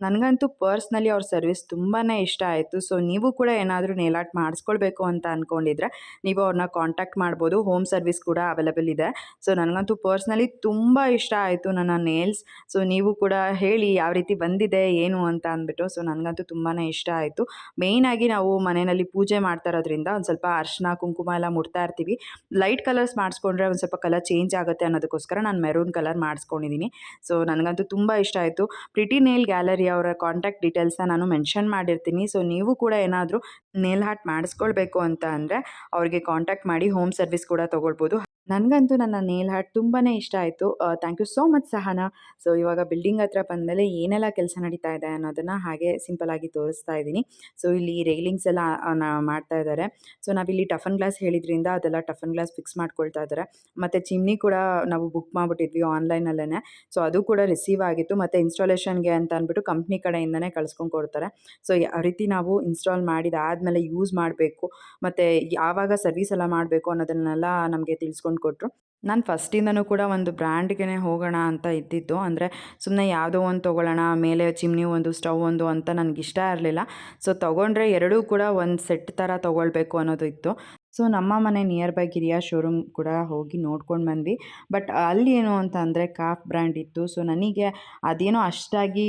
ನನಗಂತೂ ಪರ್ಸ್ನಲಿ ಅವ್ರ ಸರ್ವಿಸ್ ತುಂಬಾ ಇಷ್ಟ ಆಯಿತು. ಸೊ, ನೀವು ಕೂಡ ಏನಾದರೂ ನೇಲ್ ಆರ್ಟ್ ಮಾಡಿಸ್ಕೊಳ್ಬೇಕು ಅಂತ ಅಂದ್ಕೊಂಡಿದ್ರೆ ನೀವು ಅವ್ರನ್ನ ಕಾಂಟ್ಯಾಕ್ಟ್ ಮಾಡ್ಬೋದು. ಹೋಮ್ ಸರ್ವಿಸ್ ಕೂಡ ಅವೈಲೇಬಲ್ ಇದೆ. ಸೊ, ನನಗಂತೂ ಪರ್ಸ್ನಲಿ ತುಂಬ ಇಷ್ಟ ಆಯಿತು ನನ್ನ ನೇಲ್ಸ್ ಸೊ, ನೀವು ಕೂಡ ಹೇಳಿ ಯಾವ ರೀತಿ ಬಂದಿದೆ, ಏನು ಅಂತ ಅಂದ್ಬಿಟ್ಟು. ಸೊ, ನನಗಂತೂ ತುಂಬಾ ಇಷ್ಟ ಆಯಿತು. ಮೇಯ್ನಾಗಿ ನಾವು ಮನೆಯಲ್ಲಿ ಪೂಜೆ ಮಾಡ್ತಾ ಇರೋದ್ರಿಂದ ಒಂದು ಸ್ವಲ್ಪ ಅರ್ಶಿನ, ಕುಂಕುಮ ಎಲ್ಲ ಮುಡ್ತಾ ಇರ್ತೀವಿ. ಲೈಟ್ ಕಲರ್ಸ್ ಮಾಡಿಸ್ಕೊಂಡ್ರೆ ಒಂದು ಸ್ವಲ್ಪ ಕಲರ್ ಚೇಂಜ್ ಆಗುತ್ತೆ ಅನ್ನೋದಕ್ಕೋಸ್ಕರ ನಾನು ಮೆರೂನ್ ಕಲರ್ ಮಾಡಿಸ್ಕೊಂಡಿದ್ದೀನಿ. ಸೊ, ನನಗಂತೂ ತುಂಬ ಇಷ್ಟ ಆಯಿತು. ಪ್ರಿಟಿ ನೇಲ್ ಗ್ಯಾಲರಿ ಅವರ ಕಾಂಟ್ಯಾಕ್ಟ್ ಡೀಟೇಲ್ಸ್ನ ನಾನು ಮೆನ್ಷನ್ ಮಾಡಿರ್ತೀನಿ. ಸೊ ನೀವು ಕೂಡ ಏನಾದರೂ ನೇಲ್ ಹಾಟ್ ಮಾಡಿಸ್ಕೊಳ್ಬೇಕು ಅಂತ ಅಂದರೆ ಅವ್ರಿಗೆ ಕಾಂಟ್ಯಾಕ್ಟ್ ಮಾಡಿ ಹೋಮ್ ಸರ್ವಿಸ್ ಕೂಡ ತೊಗೊಳ್ಬೋದು. ನನಗಂತೂ ನನ್ನ ನೇಲ್ ಹಾರ್ಟ್ ತುಂಬಾ ಇಷ್ಟ ಆಯಿತು. Thank you so much Sahana. So ಇವಾಗ ಬಿಲ್ಡಿಂಗ್ ಹತ್ರ ಬಂದಮೇಲೆ ಏನೆಲ್ಲ ಕೆಲಸ ನಡೀತಾ ಇದೆ ಅನ್ನೋದನ್ನು ಹಾಗೆ ಸಿಂಪಲಾಗಿ ತೋರಿಸ್ತಾ ಇದ್ದೀನಿ. ಸೊ ಇಲ್ಲಿ ರೈಲಿಂಗ್ಸ್ ಎಲ್ಲ ಆ, ಮಾಡ್ತಾ ಇದ್ದಾರೆ. ಸೊ ನಾವಿಲ್ಲಿ ಟಫನ್ ಗ್ಲಾಸ್ ಹೇಳಿದ್ರಿಂದ ಅದೆಲ್ಲ ಟಫನ್ ಗ್ಲಾಸ್ ಫಿಕ್ಸ್ ಮಾಡ್ಕೊಳ್ತಾ ಇದ್ದಾರೆ. ಮತ್ತು ಚಿಮ್ನಿ ಕೂಡ ನಾವು ಬುಕ್ ಮಾಡಿಬಿಟ್ಟಿದ್ವಿ ಆನ್ಲೈನಲ್ಲೇ ಸೊ ಅದು ಕೂಡ ರಿಸೀವ್ ಆಗಿತ್ತು. ಮತ್ತು ಇನ್ಸ್ಟಾಲೇಷನ್ಗೆ ಅಂತ ಅಂದ್ಬಿಟ್ಟು ಕಂಪ್ನಿ ಕಡೆಯಿಂದನೇ ಕಳ್ಸ್ಕೊಂಡು ಕೊಡ್ತಾರೆ. ಸೊ ಯಾವ ರೀತಿ ನಾವು ಇನ್ಸ್ಟಾಲ್ ಮಾಡಿದ ಮಾಡಿದಾದಮೇಲೆ ಯೂಸ್ ಮಾಡಬೇಕು. ಮತ್ತು ಯಾವಾಗ ಸರ್ವಿಸ್ ಎಲ್ಲ ಮಾಡಬೇಕು ಅನ್ನೋದನ್ನೆಲ್ಲ ನಮಗೆ ತಿಳ್ಸ್ಕೊಂಡು ಕೊಟ್ಟರು ನಾನು ಫಸ್ಟಿಂದನೂ ಕೂಡ ಒಂದು ಬ್ರ್ಯಾಂಡ್ಗೆ ಹೋಗೋಣ ಅಂತ ಇದ್ದಿತ್ತು ಅಂದರೆ ಸುಮ್ಮನೆ ಯಾವುದೋ ಒಂದು ತೊಗೊಳ್ಳೋಣ, ಮೇಲೆ ಚಿಮ್ನಿ ಒಂದು, ಸ್ಟವ್ ಒಂದು ಅಂತ ನನಗೆ ಇಷ್ಟ ಇರಲಿಲ್ಲ. ಸೊ, ತೊಗೊಂಡ್ರೆ ಎರಡೂ ಕೂಡ ಒಂದು ಸೆಟ್ ಥರ ತೊಗೊಳ್ಬೇಕು ಅನ್ನೋದು ಇತ್ತು. ಸೊ, ನಮ್ಮ ಮನೆ ನಿಯರ್ ಬೈ ಗಿರಿಯಾ ಶೋರೂಮ್ ಕೂಡ ಹೋಗಿ ನೋಡ್ಕೊಂಡು ಬಂದ್ವಿ. ಬಟ್ ಅಲ್ಲಿ ಏನು ಅಂತ ಅಂದರೆ ಕಾಫ್ ಬ್ರ್ಯಾಂಡ್ ಇತ್ತು. ಸೊ ನನಗೆ ಅದೇನೋ ಅಷ್ಟಾಗಿ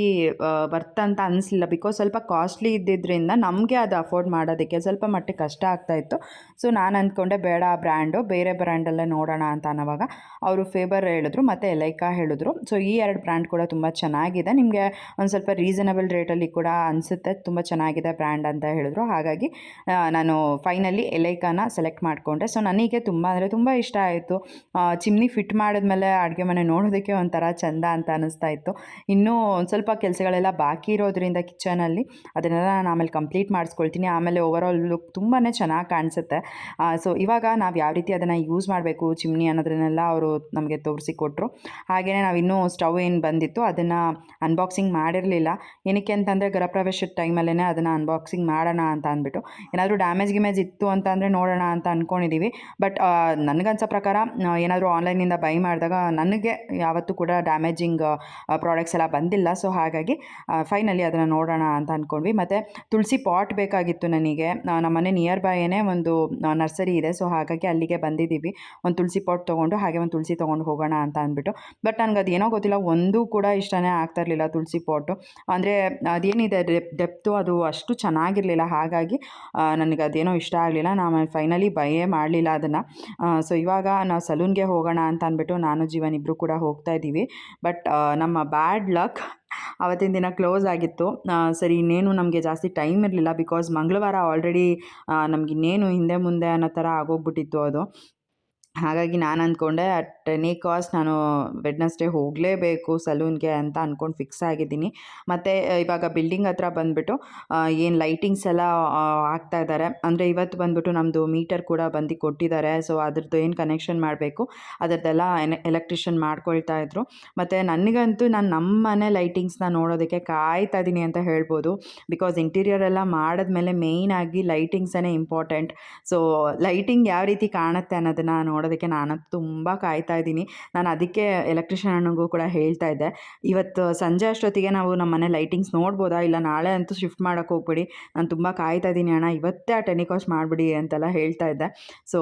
ವರ್ತ್ ಅಂತ ಅನಿಸ್ಲಿಲ್ಲ. ಬಿಕಾಸ್ ಸ್ವಲ್ಪ ಕಾಸ್ಟ್ಲಿ ಇದ್ದಿದ್ದರಿಂದ ನಮಗೆ ಅದು ಅಫೋರ್ಡ್ ಮಾಡೋದಕ್ಕೆ ಸ್ವಲ್ಪ ಮಟ್ಟಿಗೆ ಕಷ್ಟ ಆಗ್ತಾಯಿತ್ತು ಸೊ ನಾನು ಅಂದ್ಕೊಂಡೆ ಬೇಡ ಆ ಬ್ರ್ಯಾಂಡು, ಬೇರೆ ಬ್ರ್ಯಾಂಡಲ್ಲೇ ನೋಡೋಣ ಅಂತ ಅನ್ನೋವಾಗ ಅವರು ಫೇಬರ್ ಹೇಳಿದ್ರು, ಮತ್ತು ಎಲೈಕಾ ಹೇಳಿದ್ರು. ಸೊ ಈ ಎರಡು ಬ್ರ್ಯಾಂಡ್ ಕೂಡ ತುಂಬ ಚೆನ್ನಾಗಿದೆ. ನಿಮಗೆ ಒಂದು ಸ್ವಲ್ಪ ರೀಸನಬಲ್ ರೇಟಲ್ಲಿ ಕೂಡ ಅನಿಸುತ್ತೆ. ತುಂಬ ಚೆನ್ನಾಗಿದೆ ಬ್ರ್ಯಾಂಡ್ ಅಂತ ಹೇಳಿದ್ರು. ಹಾಗಾಗಿ ನಾನು ಫೈನಲಿ ಎಲೈಕಾನ ಸೆಲೆಕ್ಟ್ ಮಾಡಿಕೊಂಡೆ. ಸೊ ನನಗೆ ತುಂಬ, ಅಂದರೆ ತುಂಬ ಇಷ್ಟ ಆಯಿತು. ಚಿಮ್ನಿ ಫಿಟ್ ಮಾಡಿದ್ಮೇಲೆ ಅಡುಗೆ ಮನೆ ನೋಡೋದಕ್ಕೆ ಒಂಥರ ಚಂದ ಅಂತ ಅನ್ನಿಸ್ತಾ ಇತ್ತು. ಇನ್ನೂ ಒಂದು ಸ್ವಲ್ಪ ಕೆಲಸಗಳೆಲ್ಲ ಬಾಕಿ ಇರೋದ್ರಿಂದ ಕಿಚನಲ್ಲಿ ಅದನ್ನೆಲ್ಲ ನಾನು ಆಮೇಲೆ ಕಂಪ್ಲೀಟ್ ಮಾಡಿಸ್ಕೊಳ್ತೀನಿ. ಆಮೇಲೆ ಓವರಾಲ್ ಲುಕ್ ತುಂಬಾ ಚೆನ್ನಾಗಿ ಕಾಣಿಸುತ್ತೆ. ಸೊ ಇವಾಗ ನಾವು ಯಾವ ರೀತಿ ಅದನ್ನು ಯೂಸ್ ಮಾಡಬೇಕು ಚಿಮ್ನಿ ಅನ್ನೋದನ್ನೆಲ್ಲ ಅವರು ನಮಗೆ ತೋರಿಸಿ ಕೊಟ್ಟರು ಹಾಗೆಯೇ ನಾವು ಇನ್ನೂ ಸ್ಟವ್ ಏನು ಬಂದಿತ್ತು ಅದನ್ನು ಅನ್ಬಾಕ್ಸಿಂಗ್ ಮಾಡಿರಲಿಲ್ಲ. ಏನಕ್ಕೆ ಅಂತಂದರೆ ಗೃಹಪ್ರವೇಶದ ಟೈಮಲ್ಲೇ ಅದನ್ನು ಅನ್ಬಾಕ್ಸಿಂಗ್ ಮಾಡೋಣ ಅಂತ ಅಂದ್ಬಿಟ್ಟು. ಏನಾದರೂ ಡ್ಯಾಮೇಜ್ ಗಿಮೇಜ್ ಇತ್ತು ಅಂತಂದರೆ ನೋಡೋಣ ಅಂತ ಅಂದ್ಕೊಂಡಿದ್ದೀವಿ ಬಟ್ ನನಗನ್ಸೋ ಪ್ರಕಾರ ಏನಾದರೂ ಆನ್ಲೈನಿಂದ ಬೈ ಮಾಡಿದಾಗ ನನಗೆ ಯಾವತ್ತೂ ಕೂಡ ಡ್ಯಾಮೇಜಿಂಗ್ ಪ್ರಾಡಕ್ಟ್ಸ್ ಎಲ್ಲ ಬಂದಿಲ್ಲ. ಸೊ ಹಾಗಾಗಿ ಫೈನಲಿ ಅದನ್ನು ನೋಡೋಣ ಅಂತ ಅಂದ್ಕೊಂಡ್ವಿ ಮತ್ತು ತುಳಸಿ ಪಾಟ್ ಬೇಕಾಗಿತ್ತು ನನಗೆ. ನಮ್ಮನೆ ನಿಯರ್ ಬೈಯೇ ಒಂದು ನರ್ಸರಿ ಇದೆ. ಸೊ ಹಾಗಾಗಿ ಅಲ್ಲಿಗೆ ಬಂದಿದ್ದೀವಿ ಒಂದು ತುಳಸಿ ಪಾಟ್ ತೊಗೊಂಡು, ಹಾಗೆ ಒಂದು ತುಳಸಿ ತೊಗೊಂಡು ಹೋಗೋಣ ಅಂತ ಅಂದ್ಬಿಟ್ಟು ಬಟ್ ನನಗೆ ಅದೇನೋ ಗೊತ್ತಿಲ್ಲ. ಒಂದೂ ಕೂಡ ಇಷ್ಟನೇ ಆಗ್ತಾ ಇರಲಿಲ್ಲ ತುಳಸಿ ಪಾಟು ಅಂದರೆ ಅದೇನಿದೆ ಡೆಪ್ ಡೆಪ್ತು ಅದು ಅಷ್ಟು ಚೆನ್ನಾಗಿರಲಿಲ್ಲ. ಹಾಗಾಗಿ ನನಗೆ ಅದೇನೋ ಇಷ್ಟ ಆಗಲಿಲ್ಲ. ನಾನು ಫೈನಲಿ ಬೈಯೇ ಮಾಡಲಿಲ್ಲ ಅದನ್ನು. ಸೊ ಇವಾಗ ನಾವು ಸಲೂನ್ಗೆ ಹೋಗೋಣ ಅಂತ ಅಂದ್ಬಿಟ್ಟು ನಾನು, ಜೀವನ್ ಇಬ್ಬರು ಕೂಡ ಹೋಗ್ತಾ ಇದ್ದೀವಿ. ಬಟ್ ನಮ್ಮ ಬ್ಯಾಡ್ ಲಕ್ ಆವತ್ತಿನ ದಿನ ಕ್ಲೋಸ್ ಆಗಿತ್ತು. ಸರಿ, ಇನ್ನೇನು ನಮಗೆ ಜಾಸ್ತಿ ಟೈಮ್ ಇರಲಿಲ್ಲ ಬಿಕಾಸ್ ಮಂಗಳವಾರ ಆಲ್ರೆಡಿ ನಮ್ಗೆ ಇನ್ನೇನು ಹಿಂದೆ ಮುಂದೆ ಅನ್ನೋ ಥರ ಆಗೋಗ್ಬಿಟ್ಟಿತ್ತು ಅದು. ಹಾಗಾಗಿ ನಾನು ಅಂದ್ಕೊಂಡೆ ಅಟ್ ಎನಿ ಕಾಸ್ಟ್ ನಾನು ವೆಡ್ನಸ್ಡೇ ಹೋಗಲೇಬೇಕು ಸಲೂನ್ಗೆ ಅಂತ ಅಂದ್ಕೊಂಡು ಫಿಕ್ಸ್ ಆಗಿದ್ದೀನಿ. ಮತ್ತು ಇವಾಗ ಬಿಲ್ಡಿಂಗ್ ಹತ್ರ ಬಂದುಬಿಟ್ಟು ಏನು ಲೈಟಿಂಗ್ಸ್ ಎಲ್ಲ ಆಗ್ತಾ ಇದ್ದಾರೆ ಅಂದರೆ ಇವತ್ತು ಬಂದುಬಿಟ್ಟು ನಮ್ಮದು ಮೀಟರ್ ಕೂಡ ಬಂದು ಕೊಟ್ಟಿದ್ದಾರೆ ಸೊ ಅದ್ರದ್ದು ಏನು ಕನೆಕ್ಷನ್ ಮಾಡಬೇಕು? ಅದರದ್ದೆಲ್ಲ ಎಲೆಕ್ಟ್ರಿಷಿಯನ್ ಮಾಡ್ಕೊಳ್ತಾ ಇದ್ರು. ಮತ್ತು ನನಗಂತೂ ನಾನು ನಮ್ಮ ಮನೆ ಲೈಟಿಂಗ್ಸ್ನ ನೋಡೋದಕ್ಕೆ ಕಾಯ್ತಾ ಇದ್ದೀನಿ ಅಂತ ಹೇಳ್ಬೋದು. ಬಿಕಾಸ್ ಇಂಟೀರಿಯರ್ ಎಲ್ಲ ಮಾಡಿದ್ಮೇಲೆ ಮೇಯ್ನಾಗಿ ಲೈಟಿಂಗ್ಸೇ ಇಂಪಾರ್ಟೆಂಟ್ ಸೊ ಲೈಟಿಂಗ್ ಯಾವ ರೀತಿ ಕಾಣುತ್ತೆ ಅನ್ನೋದನ್ನು ನೋಡೋದಕ್ಕೆ ನಾನು ತುಂಬ ಕಾಯ್ತಾ ಇದ್ದೀನಿ. ನಾನು ಅದಕ್ಕೆ ಎಲೆಕ್ಟ್ರಿಷಿಯನ್ ಅಣ್ಣಗೂ ಕೂಡ ಹೇಳ್ತಾ ಇದ್ದೆ. ಇವತ್ತು ಸಂಜೆ ಅಷ್ಟೊತ್ತಿಗೆ ನಾವು ನಮ್ಮ ಮನೆ ಲೈಟಿಂಗ್ಸ್ ನೋಡ್ಬೋದಾ? ಇಲ್ಲ ನಾಳೆ ಅಂತೂ ಶಿಫ್ಟ್ ಮಾಡೋಕ್ಕೆ ಹೋಗ್ಬಿಡಿ. ನಾನು ತುಂಬ ಕಾಯ್ತಾ ಇದ್ದೀನಿ ಅಣ್ಣ. ಇವತ್ತೇ ಆ ಟೆನಿಕಾಸ್ಟ್ ಮಾಡಿಬಿಡಿ ಅಂತೆಲ್ಲ ಹೇಳ್ತಾ ಇದ್ದೆ. ಸೊ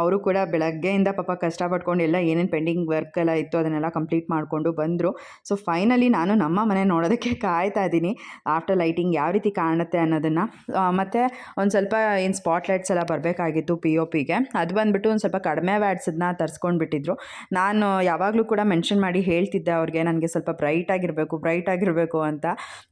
ಅವರು ಕೂಡ ಬೆಳಗ್ಗೆಯಿಂದ ಪಾಪ ಕಷ್ಟಪಟ್ಕೊಂಡು ಎಲ್ಲ ಏನೇನು ಪೆಂಡಿಂಗ್ ವರ್ಕ್ ಎಲ್ಲ ಇತ್ತು ಅದನ್ನೆಲ್ಲ ಕಂಪ್ಲೀಟ್ ಮಾಡಿಕೊಂಡು ಬಂದರು. ಸೊ ಫೈನಲಿ ನಾನು ನಮ್ಮ ಮನೆ ನೋಡೋದಕ್ಕೆ ಕಾಯ್ತಾ ಇದ್ದೀನಿ. ಆಫ್ಟರ್ ಲೈಟಿಂಗ್ ಯಾವ ರೀತಿ ಕಾಣುತ್ತೆ ಅನ್ನೋದನ್ನು. ಮತ್ತು ಒಂದು ಸ್ವಲ್ಪ ಏನು ಸ್ಪಾಟ್ ಲೈಟ್ಸ್ ಎಲ್ಲ ಬರಬೇಕಾಗಿತ್ತು ಪಿ ಒ ಪಿಗೆ ಅದು ಬಂದುಬಿಟ್ಟು ಒಂದು ಸ್ವಲ್ಪ ಕಡಿಮೆ ವ್ಯಾಟ್ಸನ್ನ ತರಿಸ್ಕೊಂಡು ಬಿಟ್ಟಿದ್ರು ನಾನು ಯಾವಾಗಲೂ ಕೂಡ ಮೆನ್ಷನ್ ಮಾಡಿ ಹೇಳ್ತಿದ್ದೆ ಅವ್ರಿಗೆ, ನನಗೆ ಸ್ವಲ್ಪ ಬ್ರೈಟ್ ಆಗಿರಬೇಕು ಬ್ರೈಟ್ ಆಗಿರಬೇಕು ಅಂತ.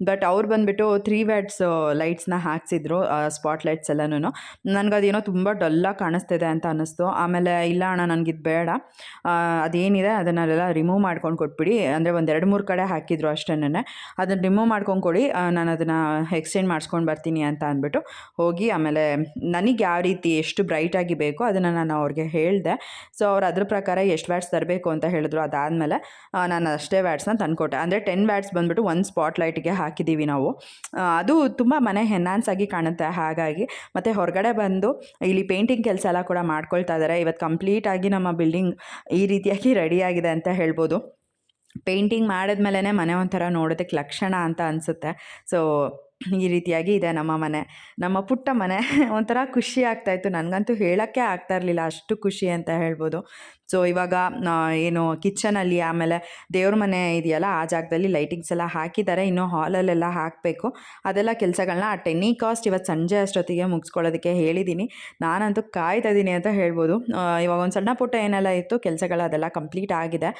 ಬಟ್ ಅವ್ರು ಬಂದುಬಿಟ್ಟು ತ್ರೀ ವ್ಯಾಟ್ಸ್ ಲೈಟ್ಸ್ನ ಹಾಕ್ಸಿದ್ರು ಸ್ಪಾಟ್ ಲೈಟ್ಸ್ ಎಲ್ಲನೂ ನನಗದೇನೋ ತುಂಬ ಡಲ್ಲಾಗಿ ಕಾಣಿಸ್ತಿದೆ ಅಂತ ಅನ್ನಿಸ್ತು. ಆಮೇಲೆ, ಇಲ್ಲ ಅಣ್ಣ, ನನಗಿದು ಬೇಡ. ಅದೇನಿದೆ ಅದನ್ನೆಲ್ಲ ರಿಮೂವ್ ಮಾಡ್ಕೊಂಡು ಕೊಟ್ಬಿಡಿ. ಅಂದರೆ ಒಂದು ಎರಡು ಮೂರು ಕಡೆ ಹಾಕಿದ್ರು ಅಷ್ಟೇನೆ ಅದನ್ನು ರಿಮೂವ್ ಮಾಡ್ಕೊಂಡು ಕೊಡಿ ನಾನು ಅದನ್ನು ಎಕ್ಸ್ಚೇಂಜ್ ಮಾಡಿಸ್ಕೊಂಡು ಬರ್ತೀನಿ ಅಂತ ಅಂದ್ಬಿಟ್ಟು ಹೋಗಿ, ಆಮೇಲೆ, ನನಗೆ ಯಾವ ರೀತಿ ಎಷ್ಟು ಬ್ರೈಟಾಗಿ ಬೇಕೋ ಅದನ್ನು ನಾನು ಅವ್ರಿಗೆ ಹೇಳಿದೆ. ಸೊ ಅವ್ರು ಅದ್ರ ಪ್ರಕಾರ ಎಷ್ಟು ವ್ಯಾಟ್ಸ್ ತರಬೇಕು ಅಂತ ಹೇಳಿದ್ರು. ಅದಾದಮೇಲೆ ನಾನು ಅಷ್ಟೇ ವ್ಯಾಟ್ಸ್ನ ತಂದುಕೊಟ್ಟೆ. ಅಂದರೆ ಟೆನ್ ವ್ಯಾಟ್ಸ್ ಬಂದುಬಿಟ್ಟು ಒಂದು ಸ್ಪಾಟ್ ಲೈಟಿಗೆ ಹಾಕಿದ್ದೀವಿ ನಾವು. ಅದು ತುಂಬ ಮನೆ ಹೆನ್ನಾನ್ಸ್ ಆಗಿ ಕಾಣುತ್ತೆ. ಹಾಗಾಗಿ, ಮತ್ತು ಹೊರಗಡೆ ಬಂದು ಇಲ್ಲಿ ಪೇಂಟಿಂಗ್ ಕೆಲಸ ಎಲ್ಲ ಕೂಡ ಮಾಡ್ಕೊಳ್ತಾ ಇದ್ದಾರೆ ಇವತ್ತು ಕಂಪ್ಲೀಟಾಗಿ ನಮ್ಮ ಬಿಲ್ಡಿಂಗ್ ಈ ರೀತಿಯಾಗಿ ರೆಡಿಯಾಗಿದೆ ಅಂತ ಹೇಳ್ಬೋದು. ಪೇಂಟಿಂಗ್ ಮಾಡಿದ್ಮೇಲೆ ಮನೆ ಒಂಥರ ನೋಡೋದಕ್ಕೆ ಲಕ್ಷಣ ಅಂತ ಅನಿಸುತ್ತೆ. ಸೊ ಈ ರೀತಿಯಾಗಿ ಇದೆ ನಮ್ಮ ಮನೆ. ನಮ್ಮ ಪುಟ್ಟ ಮನೆ ಒಂಥರ ಖುಷಿ ಆಗ್ತಾಯಿತ್ತು ನನಗಂತೂ ಹೇಳೋಕ್ಕೆ ಆಗ್ತಾ ಇರಲಿಲ್ಲ. ಅಷ್ಟು ಖುಷಿ ಅಂತ ಹೇಳ್ಬೋದು. ಸೊ ಇವಾಗ ಏನು ಕಿಚನಲ್ಲಿ ಆಮೇಲೆ ದೇವ್ರ ಮನೆ ಇದೆಯಲ್ಲ, ಆ ಜಾಗದಲ್ಲಿ ಲೈಟಿಂಗ್ಸ್ ಎಲ್ಲ ಹಾಕಿದ್ದಾರೆ. ಇನ್ನೂ ಹಾಲಲ್ಲೆಲ್ಲ ಹಾಕಬೇಕು. ಅದೆಲ್ಲ ಕೆಲಸಗಳನ್ನ ಆ ಟೆನ್ನಿ ಕಾಸ್ಟ್ ಇವತ್ತು ಸಂಜೆ ಅಷ್ಟೊತ್ತಿಗೆ ಮುಗಿಸ್ಕೊಳ್ಳೋದಕ್ಕೆ ಹೇಳಿದ್ದೀನಿ. ನಾನಂತೂ ಕಾಯ್ತಾ ಇದ್ದೀನಿ ಅಂತ ಹೇಳ್ಬೋದು. ಇವಾಗ ಒಂದು ಸಣ್ಣ ಪುಟ್ಟ ಏನೆಲ್ಲ ಇತ್ತು, ಕೆಲಸಗಳು ಅದೆಲ್ಲ ಕಂಪ್ಲೀಟ್ ಆಗಿದೆ.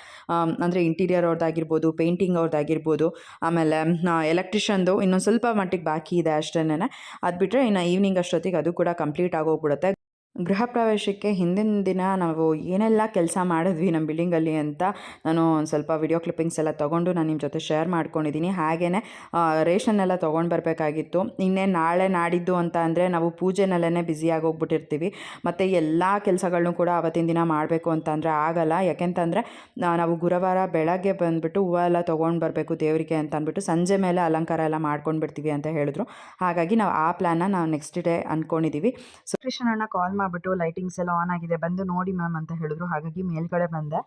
ಅಂದರೆ ಇಂಟೀರಿಯರ್ ಅವ್ರದ್ದಾಗಿರ್ಬೋದು, ಪೇಂಟಿಂಗ್ ಅವ್ರದ್ದಾಗಿರ್ಬೋದು, ಆಮೇಲೆ ಎಲೆಕ್ಟ್ರಿಷಿಯನ್ದು ಇನ್ನೊಂದು ಸ್ವಲ್ಪ ಮಟ್ಟಿಗೆ ಬಾಕಿ ಇದೆ ಅಷ್ಟೇನೆ ಅದು ಬಿಟ್ಟರೆ ಇನ್ನು ಈವ್ನಿಂಗ್ ಅಷ್ಟೊತ್ತಿಗೆ ಅದು ಕೂಡ ಕಂಪ್ಲೀಟ್ ಆಗೋಗ್ಬಿಡುತ್ತೆ. ಗೃಹ ಪ್ರವೇಶಕ್ಕೆ ಹಿಂದಿನ ದಿನ ನಾವು ಏನೆಲ್ಲ ಕೆಲಸ ಮಾಡಿದ್ವಿ ನಮ್ಮ ಬಿಲ್ಡಿಂಗಲ್ಲಿ ಅಂತ ನಾನು ಒಂದು ಸ್ವಲ್ಪ ವಿಡಿಯೋ ಕ್ಲಿಪ್ಪಿಂಗ್ಸ್ ಎಲ್ಲ ತೊಗೊಂಡು ನಾನು ನಿಮ್ಮ ಜೊತೆ ಶೇರ್ ಮಾಡ್ಕೊಂಡಿದ್ದೀನಿ. ಹಾಗೆಯೇ ರೇಷನ್ ಎಲ್ಲ ತೊಗೊಂಡು ಬರಬೇಕಾಗಿತ್ತು. ಇನ್ನೇ ನಾಳೆ ನಾಡಿದ್ದು ಅಂತ ಅಂದರೆ ನಾವು ಪೂಜೆನಲ್ಲೇ ಬ್ಯುಸಿಯಾಗಿ ಹೋಗ್ಬಿಟ್ಟಿರ್ತೀವಿ. ಮತ್ತು ಎಲ್ಲ ಕೆಲಸಗಳನ್ನೂ ಕೂಡ ಅವತ್ತಿನ ದಿನ ಮಾಡಬೇಕು ಅಂತ ಅಂದರೆ ಆಗಲ್ಲ. ಯಾಕೆಂತಂದರೆ ನಾವು ಗುರುವಾರ ಬೆಳಗ್ಗೆ ಬಂದುಬಿಟ್ಟು ಹೂವು ಎಲ್ಲ ತೊಗೊಂಡು ಬರಬೇಕು ದೇವರಿಗೆ ಅಂತ ಅಂದ್ಬಿಟ್ಟು ಸಂಜೆ ಮೇಲೆ ಅಲಂಕಾರ ಎಲ್ಲ ಮಾಡ್ಕೊಂಡು ಬಿಡ್ತೀವಿ ಅಂತ ಹೇಳಿದ್ರು. ಹಾಗಾಗಿ ನಾವು ಆ ಪ್ಲ್ಯಾನ್ನ ನಾವು ನೆಕ್ಸ್ಟ್ ಡೇ ಅಂದ್ಕೊಂಡಿದ್ದೀವಿ ಸೊ ಅಣ್ಣ ಕಾಲ್ ಮಾಡಿಬಿಟ್ಟು ಲೈಟಿಂಗ್ಸ್ ಎಲ್ಲ ಆನ್ ಆಗಿದೆ. ಬಂದು ನೋಡಿ ಮ್ಯಾಮ್ ಅಂತ ಹೇಳಿದ್ರು. ಹಾಗಾಗಿ ಮೇಲ್ಗಡೆ ಬಂದೆ.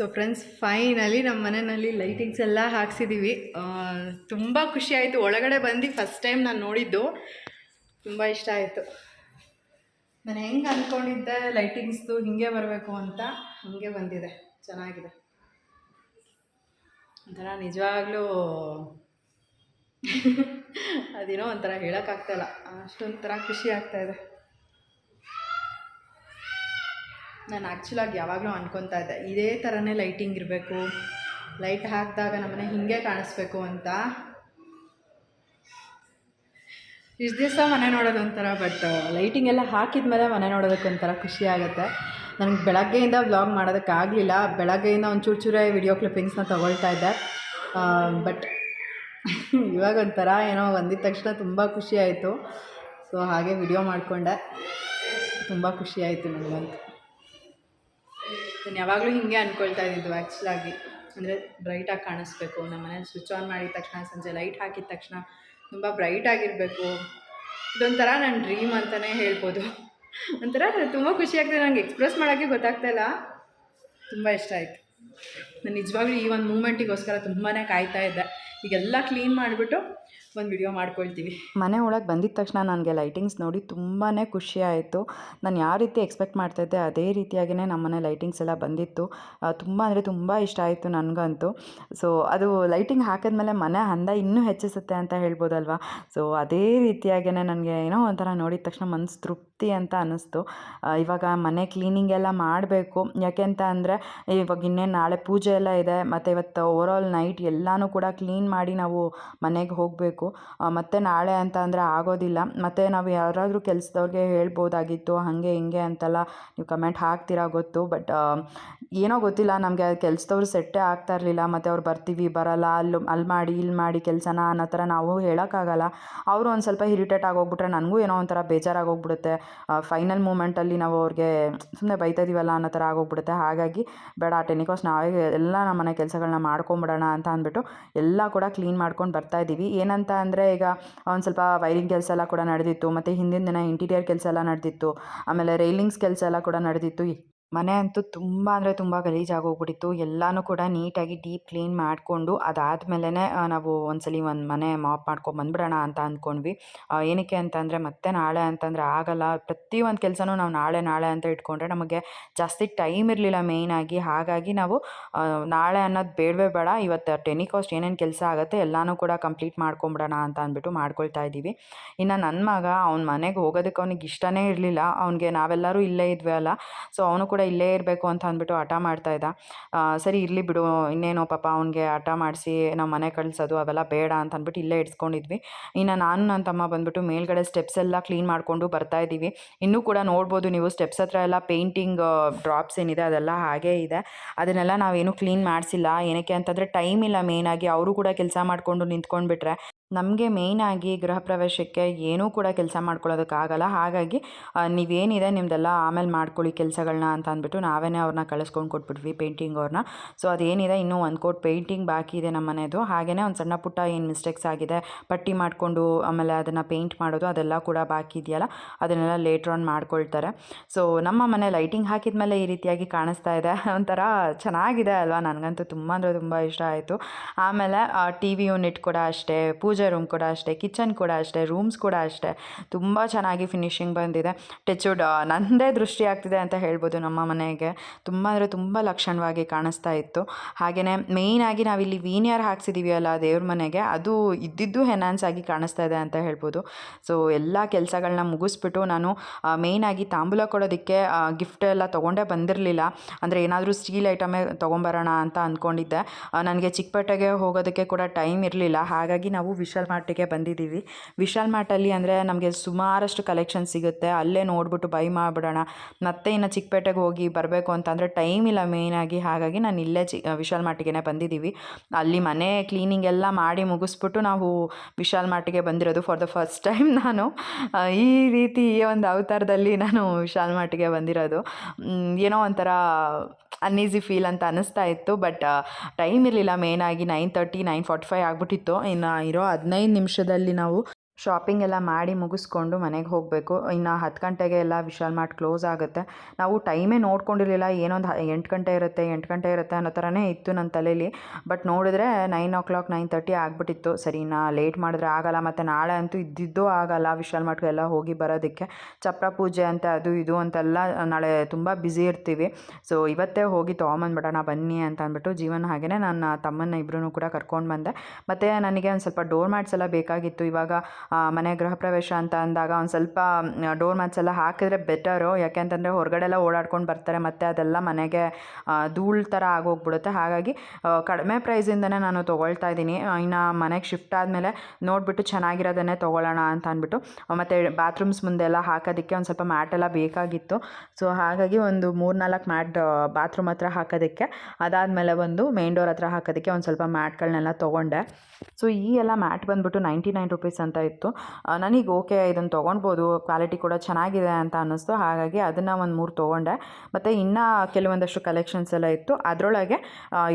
ಸೊ ಫ್ರೆಂಡ್ಸ್ ಫೈನಲಿ ನಮ್ಮ ಮನೆಯಲ್ಲಿ ಲೈಟಿಂಗ್ಸ್ ಎಲ್ಲ ಹಾಕ್ಸಿದ್ದೀವಿ ತುಂಬ ಖುಷಿ ಆಯಿತು. ಒಳಗಡೆ ಬಂದು ಫಸ್ಟ್ ಟೈಮ್ ನಾನು ನೋಡಿದ್ದು. ತುಂಬ ಇಷ್ಟ ಆಯಿತು. ನಾನು ಹೆಂಗೆ ಅಂದ್ಕೊಂಡಿದ್ದೆ ಲೈಟಿಂಗ್ಸ್ದು ಹಿಂಗೆ ಬರಬೇಕು ಅಂತ ಹಾಗೆ ಬಂದಿದೆ. ಚೆನ್ನಾಗಿದೆ. ಒಂಥರ ನಿಜವಾಗ್ಲೂ ಅದೇನೋ ಒಂಥರ ಹೇಳೋಕ್ಕಾಗ್ತಾಯಿಲ್ಲ ಅಷ್ಟೊಂಥರ ಖುಷಿ ಆಗ್ತಾಯಿದೆ ನಾನು ಆ್ಯಕ್ಚುಲಾಗಿ ಯಾವಾಗಲೂ ಅನ್ಕೊತಾ ಇದ್ದೆ, ಇದೇ ಥರನೇ ಲೈಟಿಂಗ್ ಇರಬೇಕು ಲೈಟ್ ಹಾಕಿದಾಗ ನಮ್ಮನೆ ಹಿಂಗೆ ಕಾಣಿಸ್ಬೇಕು ಅಂತ. ಇಷ್ಟು ದಿವಸ ಮನೆ ನೋಡೋದು ಒಂಥರ ಬಟ್ ಲೈಟಿಂಗ್ ಎಲ್ಲ ಹಾಕಿದ ಮೇಲೆ ಮನೆ ನೋಡೋದಕ್ಕೆ ಒಂಥರ ಖುಷಿ ಆಗುತ್ತೆ. ನನಗೆ ಬೆಳಗ್ಗೆಯಿಂದ ವ್ಲಾಗ್ ಮಾಡೋದಕ್ಕಾಗಲಿಲ್ಲ ಬೆಳಗ್ಗೆಯಿಂದ ಒಂದು ಚೂರು ಚೂರೇ ವಿಡಿಯೋ ಕ್ಲಿಪ್ಪಿಂಗ್ಸ್ನ ತೊಗೊಳ್ತಾ ಇದ್ದೆ. ಬಟ್ ಇವಾಗ ಒಂಥರ ಏನೋ ಬಂದಿದ ತಕ್ಷಣ ತುಂಬ ಖುಷಿ ಆಯಿತು. ಸೊ ಹಾಗೆ ವಿಡಿಯೋ ಮಾಡಿಕೊಂಡೆ. ತುಂಬ ಖುಷಿ ಆಯಿತು ನನಗಂತೂ ನಾನು ಯಾವಾಗಲೂ ಹಿಂಗೆ ಅಂದ್ಕೊಳ್ತಾ ಇದ್ದಿದ್ದು ಆ್ಯಕ್ಚುಲಾಗಿ. ಅಂದರೆ ಬ್ರೈಟಾಗಿ ಕಾಣಿಸ್ಬೇಕು. ನಮ್ಮ ಮನೇಲಿ ಸ್ವಿಚ್ ಆನ್ ಮಾಡಿದ ತಕ್ಷಣ, ಸಂಜೆ ಲೈಟ್ ಹಾಕಿದ ತಕ್ಷಣ ತುಂಬ ಬ್ರೈಟ್ ಆಗಿರಬೇಕು. ಇದೊಂಥರ ನನ್ನ ಡ್ರೀಮ್ ಅಂತಲೇ ಹೇಳ್ಬೋದು. ಒಂಥರ ತುಂಬ ಖುಷಿ ಆಗ್ತದೆ. ನಂಗೆ ಎಕ್ಸ್ಪ್ರೆಸ್ ಮಾಡೋಕ್ಕೆ ಗೊತ್ತಾಗ್ತಾ ಇಲ್ಲ. ತುಂಬ ಇಷ್ಟ ಆಯಿತು. ನಾನು ನಿಜವಾಗ್ಲೂ ಈ ಒಂದು ಮೂಮೆಂಟಿಗೋಸ್ಕರ ತುಂಬಾ ಕಾಯ್ತಾ ಇದ್ದೆ. ಈಗೆಲ್ಲ ಕ್ಲೀನ್ ಮಾಡಿಬಿಟ್ಟು ಒಂದು ವಿಡಿಯೋ ಮಾಡ್ಕೊಳ್ತೀವಿ ಮನೆ ಒಳಗೆ ಬಂದಿದ ತಕ್ಷಣ ನನಗೆ ಲೈಟಿಂಗ್ಸ್ ನೋಡಿ ತುಂಬಾ ಖುಷಿ ಆಯಿತು. ನಾನು ಯಾವ ರೀತಿ ಎಕ್ಸ್ಪೆಕ್ಟ್ ಮಾಡ್ತಾಯಿದ್ದೆ ಅದೇ ರೀತಿಯಾಗಿಯೇ ನಮ್ಮನೆ ಲೈಟಿಂಗ್ಸ್ ಎಲ್ಲ ಬಂದಿತ್ತು. ತುಂಬ ಅಂದರೆ ತುಂಬ ಇಷ್ಟ ಆಯಿತು ನನಗಂತೂ. ಸೊ ಅದು ಲೈಟಿಂಗ್ ಹಾಕಿದ್ಮೇಲೆ ಮನೆ ಅಂದ ಇನ್ನೂ ಹೆಚ್ಚಿಸುತ್ತೆ ಅಂತ ಹೇಳ್ಬೋದಲ್ವ? ಸೊ ಅದೇ ರೀತಿಯಾಗಿಯೇ ನನಗೆ ಏನೋ ಒಂಥರ ನೋಡಿದ ತಕ್ಷಣ ಮನಸ್ಸು ತೃಪ್ತಿ ಅಂತ ಅನ್ನಿಸ್ತು ಇವಾಗ ಮನೆ ಕ್ಲೀನಿಂಗ್ ಎಲ್ಲ ಮಾಡಬೇಕು. ಯಾಕೆ ಅಂತ ಅಂದರೆ, ಇವಾಗ ಇನ್ನೇನು ನಾಳೆ ಪೂಜೆ ಎಲ್ಲ ಇದೆ, ಮತ್ತು ಇವತ್ತು ಓವರಾಲ್ ನೈಟ್ ಎಲ್ಲನೂ ಕೂಡ ಕ್ಲೀನ್ ಮಾಡಿ ನಾವು ಮನೆಗೆ ಹೋಗಬೇಕು. ಮತ್ತು ನಾಳೆ ಅಂತ ಅಂದರೆ ಆಗೋದಿಲ್ಲ. ಮತ್ತು ನಾವು ಯಾರಾದರೂ ಕೆಲಸದವ್ರಿಗೆ ಹೇಳ್ಬೋದಾಗಿತ್ತು, ಹಾಗೆ ಹಿಂಗೆ ಅಂತೆಲ್ಲ, ನೀವು ಕಮೆಂಟ್ ಹಾಕ್ತೀರಾ ಗೊತ್ತು, ಬಟ್ ಏನೋ ಗೊತ್ತಿಲ್ಲ, ನಮಗೆ ಕೆಲಸದವ್ರು ಸೆಟ್ಟೇ ಆಗ್ತಾ ಇರಲಿಲ್ಲ, ಮತ್ತು ಅವ್ರು ಬರ್ತೀವಿ, ಬರಲ್ಲ, ಅಲ್ಲಿ ಅಲ್ಲಿ ಮಾಡಿ, ಇಲ್ಲಿ ಮಾಡಿ ಕೆಲಸನ ಅನ್ನೋ ಥರ ನಾವು ಹೇಳೋಕ್ಕಾಗಲ್ಲ. ಅವರು ಒಂದು ಸ್ವಲ್ಪ ಇರಿಟೇಟ್ ಆಗೋಗ್ಬಿಟ್ರೆ ನನಗೂ ಏನೋ ಒಂಥರ ಬೇಜಾರಾಗೋಗ್ಬಿಡುತ್ತೆ. ಫೈನಲ್ ಮೂಮೆಂಟಲ್ಲಿ ನಾವು ಅವ್ರಿಗೆ ಸುಮ್ಮನೆ ಬೈತಾ ಇದೀವಲ್ಲ ಅನ್ನೋ ಥರ ಆಗೋಗ್ಬಿಡುತ್ತೆ. ಹಾಗಾಗಿ ಬೇಡ ಟೆನಿಕೋಸ್ ನಾವೇ ಎಲ್ಲ ನಮ್ಮ ಮನೆ ಕೆಲಸಗಳನ್ನ ಮಾಡ್ಕೊಂಬಿಡೋಣ ಅಂತ ಅಂದ್ಬಿಟ್ಟು ಎಲ್ಲ ಕೂಡ ಕ್ಲೀನ್ ಮಾಡ್ಕೊಂಡು ಬರ್ತಾ ಇದ್ದೀವಿ ಏನಂತ ಅಂದರೆ ಈಗ ಒಂದು ಸ್ವಲ್ಪ ವೈರಿಂಗ್ ಕೆಲಸ ಎಲ್ಲ ಕೂಡ ನಡೆದಿತ್ತು, ಮತ್ತು ಹಿಂದಿನ ದಿನ ಇಂಟೀರಿಯರ್ ಕೆಲಸ ಎಲ್ಲ ನಡೆದಿತ್ತು, ಆಮೇಲೆ ರೈಲಿಂಗ್ಸ್ ಕೆಲಸ ಎಲ್ಲ ಕೂಡ ನಡೆದಿತ್ತು. ಮನೆ ಅಂತೂ ತುಂಬ ಅಂದರೆ ತುಂಬ ಗಲೀಜಾಗೋಗ್ಬಿಟ್ಟಿತ್ತು ಎಲ್ಲನೂ ಕೂಡ ನೀಟಾಗಿ ಡೀಪ್ ಕ್ಲೀನ್ ಮಾಡಿಕೊಂಡು ಅದಾದಮೇಲೆ ನಾವು ಒಂದ್ಸಲಿ ಒಂದು ಮನೆ ಮಾಪ್ ಮಾಡ್ಕೊಂಡು ಬಂದ್ಬಿಡೋಣ ಅಂತ ಅಂದ್ಕೊಂಡ್ವಿ. ಏನಕ್ಕೆ ಅಂತಂದರೆ ಮತ್ತೆ ನಾಳೆ ಅಂತಂದರೆ ಆಗಲ್ಲ. ಪ್ರತಿಯೊಂದು ಕೆಲಸನೂ ನಾವು ನಾಳೆ ನಾಳೆ ಅಂತ ಇಟ್ಕೊಂಡ್ರೆ ನಮಗೆ ಜಾಸ್ತಿ ಟೈಮ್ ಇರಲಿಲ್ಲ ಮೇಯ್ನಾಗಿ ಹಾಗಾಗಿ ನಾವು ನಾಳೆ ಅನ್ನೋದು ಬೇಡವೇ ಬೇಡ. ಇವತ್ತು ಟೆನಿ ಕಾಸ್ಟ್ ಏನೇನು ಕೆಲಸ ಆಗುತ್ತೆ ಎಲ್ಲನೂ ಕೂಡ ಕಂಪ್ಲೀಟ್ ಮಾಡ್ಕೊಂಬಿಡೋಣ ಅಂತ ಅಂದ್ಬಿಟ್ಟು ಮಾಡ್ಕೊಳ್ತಾ ಇದ್ದೀವಿ. ಇನ್ನು ನನ್ನ ಮಗ ಅವ್ನ ಮನೆಗೆ ಹೋಗೋದಕ್ಕೆ ಅವ್ನಿಗೆ ಇಷ್ಟನೇ ಇರಲಿಲ್ಲ. ಅವನಿಗೆ ನಾವೆಲ್ಲರೂ ಇಲ್ಲೇ ಇದ್ವಿ ಅಲ್ಲ. ಸೊ ಅವನು ಕೂಡ ಇಲ್ಲೇ ಇರಬೇಕು ಅಂತ ಅಂದ್ಬಿಟ್ಟು ಹಠ ಮಾಡ್ತಾ ಇದ್ದ. ಸರಿ ಇರಲಿ ಬಿಡು, ಇನ್ನೇನೋ ಪಾಪ ಅವನಿಗೆ ಹಠ ಮಾಡಿಸಿ ನಾವು ಮನೆ ಕಳಿಸೋದು ಅವೆಲ್ಲ ಬೇಡ ಅಂತ ಅಂದ್ಬಿಟ್ಟು ಇಲ್ಲೇ ಇಡ್ಸ್ಕೊಂಡಿದ್ವಿ. ಇನ್ನು ನಾನು ನನ್ನ ತಮ್ಮ ಬಂದ್ಬಿಟ್ಟು ಮೇಲ್ಗಡೆ ಸ್ಟೆಪ್ಸ್ ಎಲ್ಲ ಕ್ಲೀನ್ ಮಾಡಿಕೊಂಡು ಬರ್ತಾ ಇದ್ದೀವಿ. ಇನ್ನೂ ಕೂಡ ನೋಡ್ಬೋದು ನೀವು ಸ್ಟೆಪ್ಸ್ ಹತ್ರ ಎಲ್ಲ ಪೇಂಟಿಂಗ್ ಡ್ರಾಪ್ಸ್ ಏನಿದೆ ಅದೆಲ್ಲ ಹಾಗೇ ಇದೆ. ಅದನ್ನೆಲ್ಲ ನಾವೇನು ಕ್ಲೀನ್ ಮಾಡಿಸಿಲ್ಲ. ಏನಕ್ಕೆ ಅಂತಂದರೆ ಟೈಮ್ ಇಲ್ಲ ಮೇಯ್ನಾಗಿ ಅವರು ಕೂಡ ಕೆಲಸ ಮಾಡಿಕೊಂಡು ನಿಂತ್ಕೊಂಡ್ಬಿಟ್ರೆ. ನಮಗೆ ಮೇಯ್ನಾಗಿ ಗೃಹ ಪ್ರವೇಶಕ್ಕೆ ಏನೂ ಕೂಡ ಕೆಲಸ ಮಾಡ್ಕೊಳ್ಳೋದಕ್ಕಾಗಲ್ಲ ಹಾಗಾಗಿ ನೀವೇನಿದೆ ನಿಮ್ಮದೆಲ್ಲ ಆಮೇಲೆ ಮಾಡ್ಕೊಳ್ಳಿ ಕೆಲಸಗಳನ್ನ ಅಂತ ಅಂದ್ಬಿಟ್ಟು ನಾವೇ ಅವ್ರನ್ನ ಕಳಿಸ್ಕೊಂಡು ಕೊಟ್ಬಿಟ್ವಿ ಪೇಂಟಿಂಗ್ ಅವ್ರನ್ನ ಸೊ ಅದೇನಿದೆ, ಇನ್ನೂ ಒಂದು ಕೋಟ್ ಪೇಂಟಿಂಗ್ ಬಾಕಿ ಇದೆ ನಮ್ಮ ಮನೆಯದು ಹಾಗೆಯೇ ಒಂದು ಸಣ್ಣ ಪುಟ್ಟ ಏನು ಮಿಸ್ಟೇಕ್ಸ್ ಆಗಿದೆ, ಪಟ್ಟಿ ಮಾಡಿಕೊಂಡು ಆಮೇಲೆ ಅದನ್ನು ಪೇಂಟ್ ಮಾಡೋದು, ಅದೆಲ್ಲ ಕೂಡ ಬಾಕಿ ಇದೆಯಲ್ಲ, ಅದನ್ನೆಲ್ಲ ಲೇಟ್ರ್ ಆನ್ ಮಾಡ್ಕೊಳ್ತಾರೆ. ಸೊ ನಮ್ಮ ಮನೆ ಲೈಟಿಂಗ್ ಹಾಕಿದ ಮೇಲೆ ಈ ರೀತಿಯಾಗಿ ಕಾಣಿಸ್ತಾ ಇದೆ. ಒಂಥರ ಚೆನ್ನಾಗಿದೆ ಅಲ್ವಾ? ನನಗಂತೂ ತುಂಬ ಅಂದರೆ ತುಂಬ ಇಷ್ಟ ಆಯಿತು. ಆಮೇಲೆ ಟಿ ವಿ ಯೂನಿಟ್ ಕೂಡ ಅಷ್ಟೇ. ಪೂಜೆ ರೂಮ್ ಕೂಡ ಅಷ್ಟೇ, ಕಿಚನ್ ಕೂಡ ಅಷ್ಟೇ, ರೂಮ್ಸ್ ಕೂಡ ಅಷ್ಟೇ. ತುಂಬ ಚೆನ್ನಾಗಿ ಫಿನಿಶಿಂಗ್ ಬಂದಿದೆ. ಟೆಚುಡ್ ನನ್ನದೇ ದೃಷ್ಟಿ ಆಗ್ತಿದೆ ಅಂತ ಹೇಳ್ಬೋದು ನಮ್ಮ ಮನೆಗೆ. ತುಂಬ ಅಂದರೆ ತುಂಬ ಲಕ್ಷಣವಾಗಿ ಕಾಣಿಸ್ತಾ ಇತ್ತು. ಹಾಗೆಯೇ ಮೇಯ್ನಾಗಿ ನಾವಿಲ್ಲಿ ವೀನಿಯರ್ ಹಾಕ್ಸಿದ್ದೀವಿ ಅಲ್ಲ ದೇವ್ರ ಮನೆಗೆ, ಅದು ಇದ್ದಿದ್ದು ಹೆನಾನ್ಸ್ ಆಗಿ ಕಾಣಿಸ್ತಾ ಇದೆ ಅಂತ ಹೇಳ್ಬೋದು. ಸೊ ಎಲ್ಲ ಕೆಲಸಗಳನ್ನ ಮುಗಿಸ್ಬಿಟ್ಟು ನಾನು ಮೇಯ್ನಾಗಿ ತಾಂಬೂಲ ಕೊಡೋದಕ್ಕೆ ಗಿಫ್ಟ್ ಎಲ್ಲ ತೊಗೊಂಡೇ ಬಂದಿರಲಿಲ್ಲ. ಅಂದರೆ ಏನಾದರೂ ಸ್ಟೀಲ್ ಐಟಮೇ ತೊಗೊಂಬರೋಣ ಅಂತ ಅಂದ್ಕೊಂಡಿದ್ದೆ ನನಗೆ ಚಿಕ್ಕಪೇಟೆಗೆ ಹೋಗೋದಕ್ಕೆ ಕೂಡ ಟೈಮ್ ಇರಲಿಲ್ಲ. ಹಾಗಾಗಿ ನಾವು ವಿಶಾಲ್ ಮಾರ್ಟಿಗೆ ಬಂದಿದ್ದೀವಿ. ವಿಶಾಲ್ ಮಾರ್ಟಲ್ಲಿ ಅಂದರೆ ನಮಗೆ ಸುಮಾರಷ್ಟು ಕಲೆಕ್ಷನ್ ಸಿಗುತ್ತೆ. ಅಲ್ಲೇ ನೋಡ್ಬಿಟ್ಟು ಬೈ ಮಾಡಿಬಿಡೋಣ. ಮತ್ತೆ ಇನ್ನು ಚಿಕ್ಕಪೇಟೆಗೆ ಹೋಗಿ ಬರಬೇಕು ಅಂತಂದರೆ ಟೈಮ್ ಇಲ್ಲ ಮೇಯ್ನಾಗಿ ಹಾಗಾಗಿ ನಾನು ಇಲ್ಲೇ ಚಿ ವಿಶಾಲ್ ಮಾರ್ಟಿಗೆ ಬಂದಿದ್ದೀವಿ. ಅಲ್ಲಿ ಮನೆ ಕ್ಲೀನಿಂಗ್ ಎಲ್ಲ ಮಾಡಿ ಮುಗಿಸ್ಬಿಟ್ಟು ನಾವು ವಿಶಾಲ್ ಮಾರ್ಟಿಗೆ ಬಂದಿರೋದು ಫಾರ್ ದ ಫಸ್ಟ್ ಟೈಮ್ ನಾನು. ಈ ರೀತಿ ಈ ಒಂದು ಅವತಾರದಲ್ಲಿ ನಾನು ವಿಶಾಲ್ ಮಾರ್ಟಿಗೆ ಬಂದಿರೋದು. ಏನೋ ಒಂಥರ ಅನ್ಈಸಿ ಫೀಲ್ ಅಂತ ಅನ್ನಿಸ್ತಾ ಇತ್ತು. ಬಟ್ ಟೈಮ್ ಇರಲಿಲ್ಲ ಮೇಯ್ನಾಗಿ nine thirty nine forty five ಆಗಿಬಿಟ್ಟಿತ್ತು. ಇನ್ನು ಇರೋ ಹದಿನೈದು ನಿಮಿಷದಲ್ಲಿ ನಾವು ಶಾಪಿಂಗ್ ಎಲ್ಲ ಮಾಡಿ ಮುಗಿಸ್ಕೊಂಡು ಮನೆಗೆ ಹೋಗಬೇಕು. ಇನ್ನು ಹತ್ತು ಗಂಟೆಗೆ ಎಲ್ಲ ವಿಶಾಲ್ ಮಾರ್ಟ್ ಕ್ಲೋಸ್ ಆಗುತ್ತೆ. ನಾವು ಟೈಮೇ ನೋಡ್ಕೊಂಡಿರಲಿಲ್ಲ, ಏನೊಂದು ಎಂಟು ಗಂಟೆ ಇರುತ್ತೆ, ಎಂಟು ಗಂಟೆ ಇರುತ್ತೆ ಅನ್ನೋ ಥರನೇ ಇತ್ತು ನನ್ನ ತಲೆಯಲ್ಲಿ ಬಟ್ ನೋಡಿದ್ರೆ nine o'clock nine thirty ಆಗಿಬಿಟ್ಟಿತ್ತು. ಸರಿ ನಾ ಲೇಟ್ ಮಾಡಿದ್ರೆ ಆಗಲ್ಲ, ಮತ್ತು ನಾಳೆ ಅಂತೂ ಇದ್ದಿದ್ದೂ ಆಗಲ್ಲ ವಿಶಾಲ್ ಮಾರ್ಟ್ಗೆಲ್ಲ ಹೋಗಿ ಬರೋದಕ್ಕೆ. ಚಪ್ರ ಪೂಜೆ ಅಂತ, ಅದು ಇದು ಅಂತೆಲ್ಲ ನಾಳೆ ತುಂಬ ಬ್ಯುಸಿ ಇರ್ತೀವಿ. ಸೊ ಇವತ್ತೇ ಹೋಗಿ ತೊಗೊಂಬಂದ್ಬಿಡೋಣ ಬನ್ನಿ ಅಂತ ಅಂದ್ಬಿಟ್ಟು ಜೀವನ ಹಾಗೆಯೇ ನನ್ನ ತಮ್ಮನ ಇಬ್ಬರೂ ಕೂಡ ಕರ್ಕೊಂಡು ಬಂದೆ. ಮತ್ತು ನನಗೆ ಒಂದು ಸ್ವಲ್ಪ ಡೋರ್ ಮ್ಯಾಟ್ಸ್ ಎಲ್ಲ ಬೇಕಾಗಿತ್ತು. ಇವಾಗ ಮನೆ ಗೃಹ ಪ್ರವೇಶ ಅಂತ ಅಂದಾಗ ಒಂದು ಸ್ವಲ್ಪ ಡೋರ್ ಮ್ಯಾಟ್ಸ್ ಎಲ್ಲ ಹಾಕಿದ್ರೆ ಬೆಟರು ಯಾಕೆಂತಂದರೆ ಹೊರಗಡೆ ಎಲ್ಲ ಓಡಾಡ್ಕೊಂಡು ಬರ್ತಾರೆ, ಮತ್ತು ಅದೆಲ್ಲ ಮನೆಗೆ ಧೂಳು ಥರ ಆಗೋಗ್ಬಿಡುತ್ತೆ. ಹಾಗಾಗಿ ಕಡಿಮೆ ಪ್ರೈಸಿಂದನೇ ನಾನು ತೊಗೊಳ್ತಾ ಇದ್ದೀನಿ. ಇನ್ನು ಮನೆಗೆ ಶಿಫ್ಟ್ ಆದಮೇಲೆ ನೋಡಿಬಿಟ್ಟು ಚೆನ್ನಾಗಿರೋದನ್ನೇ ತೊಗೊಳ್ಳೋಣ ಅಂತ ಅಂದ್ಬಿಟ್ಟು ಮತ್ತು ಬಾತ್ರೂಮ್ಸ್ ಮುಂದೆ ಎಲ್ಲ ಹಾಕೋದಕ್ಕೆ ಒಂದು ಸ್ವಲ್ಪ ಮ್ಯಾಟ್ ಎಲ್ಲ ಬೇಕಾಗಿತ್ತು. ಸೊ ಹಾಗಾಗಿ ಒಂದು ಮೂರು ನಾಲ್ಕು ಮ್ಯಾಟ್ ಬಾತ್ರೂಮ್ ಹತ್ರ ಹಾಕೋದಕ್ಕೆ, ಅದಾದಮೇಲೆ ಒಂದು ಮೇನ್ ಡೋರ್ ಹತ್ರ ಹಾಕೋದಕ್ಕೆ ಒಂದು ಸ್ವಲ್ಪ ಮ್ಯಾಟ್ಗಳನ್ನೆಲ್ಲ ತೊಗೊಂಡೆ. ಸೊ ಈ ಎಲ್ಲ ಮ್ಯಾಟ್ ಬಂದ್ಬಿಟ್ಟು ನೈಂಟಿ ನೈನ್ ರುಪೀಸ್ ಅಂತ ಇತ್ತು. ನನಗೆ ಓಕೆ ಇದನ್ನು ತೊಗೊಳ್ಬೋದು ಕ್ವಾಲಿಟಿ ಕೂಡ ಚೆನ್ನಾಗಿದೆ ಅಂತ ಅನ್ನಿಸ್ತು. ಹಾಗಾಗಿ ಅದನ್ನು ಒಂದು ಮೂರು ತೊಗೊಂಡೆ. ಮತ್ತು ಇನ್ನೂ ಕೆಲವೊಂದಷ್ಟು ಕಲೆಕ್ಷನ್ಸ್ ಎಲ್ಲ ಇತ್ತು. ಅದರೊಳಗೆ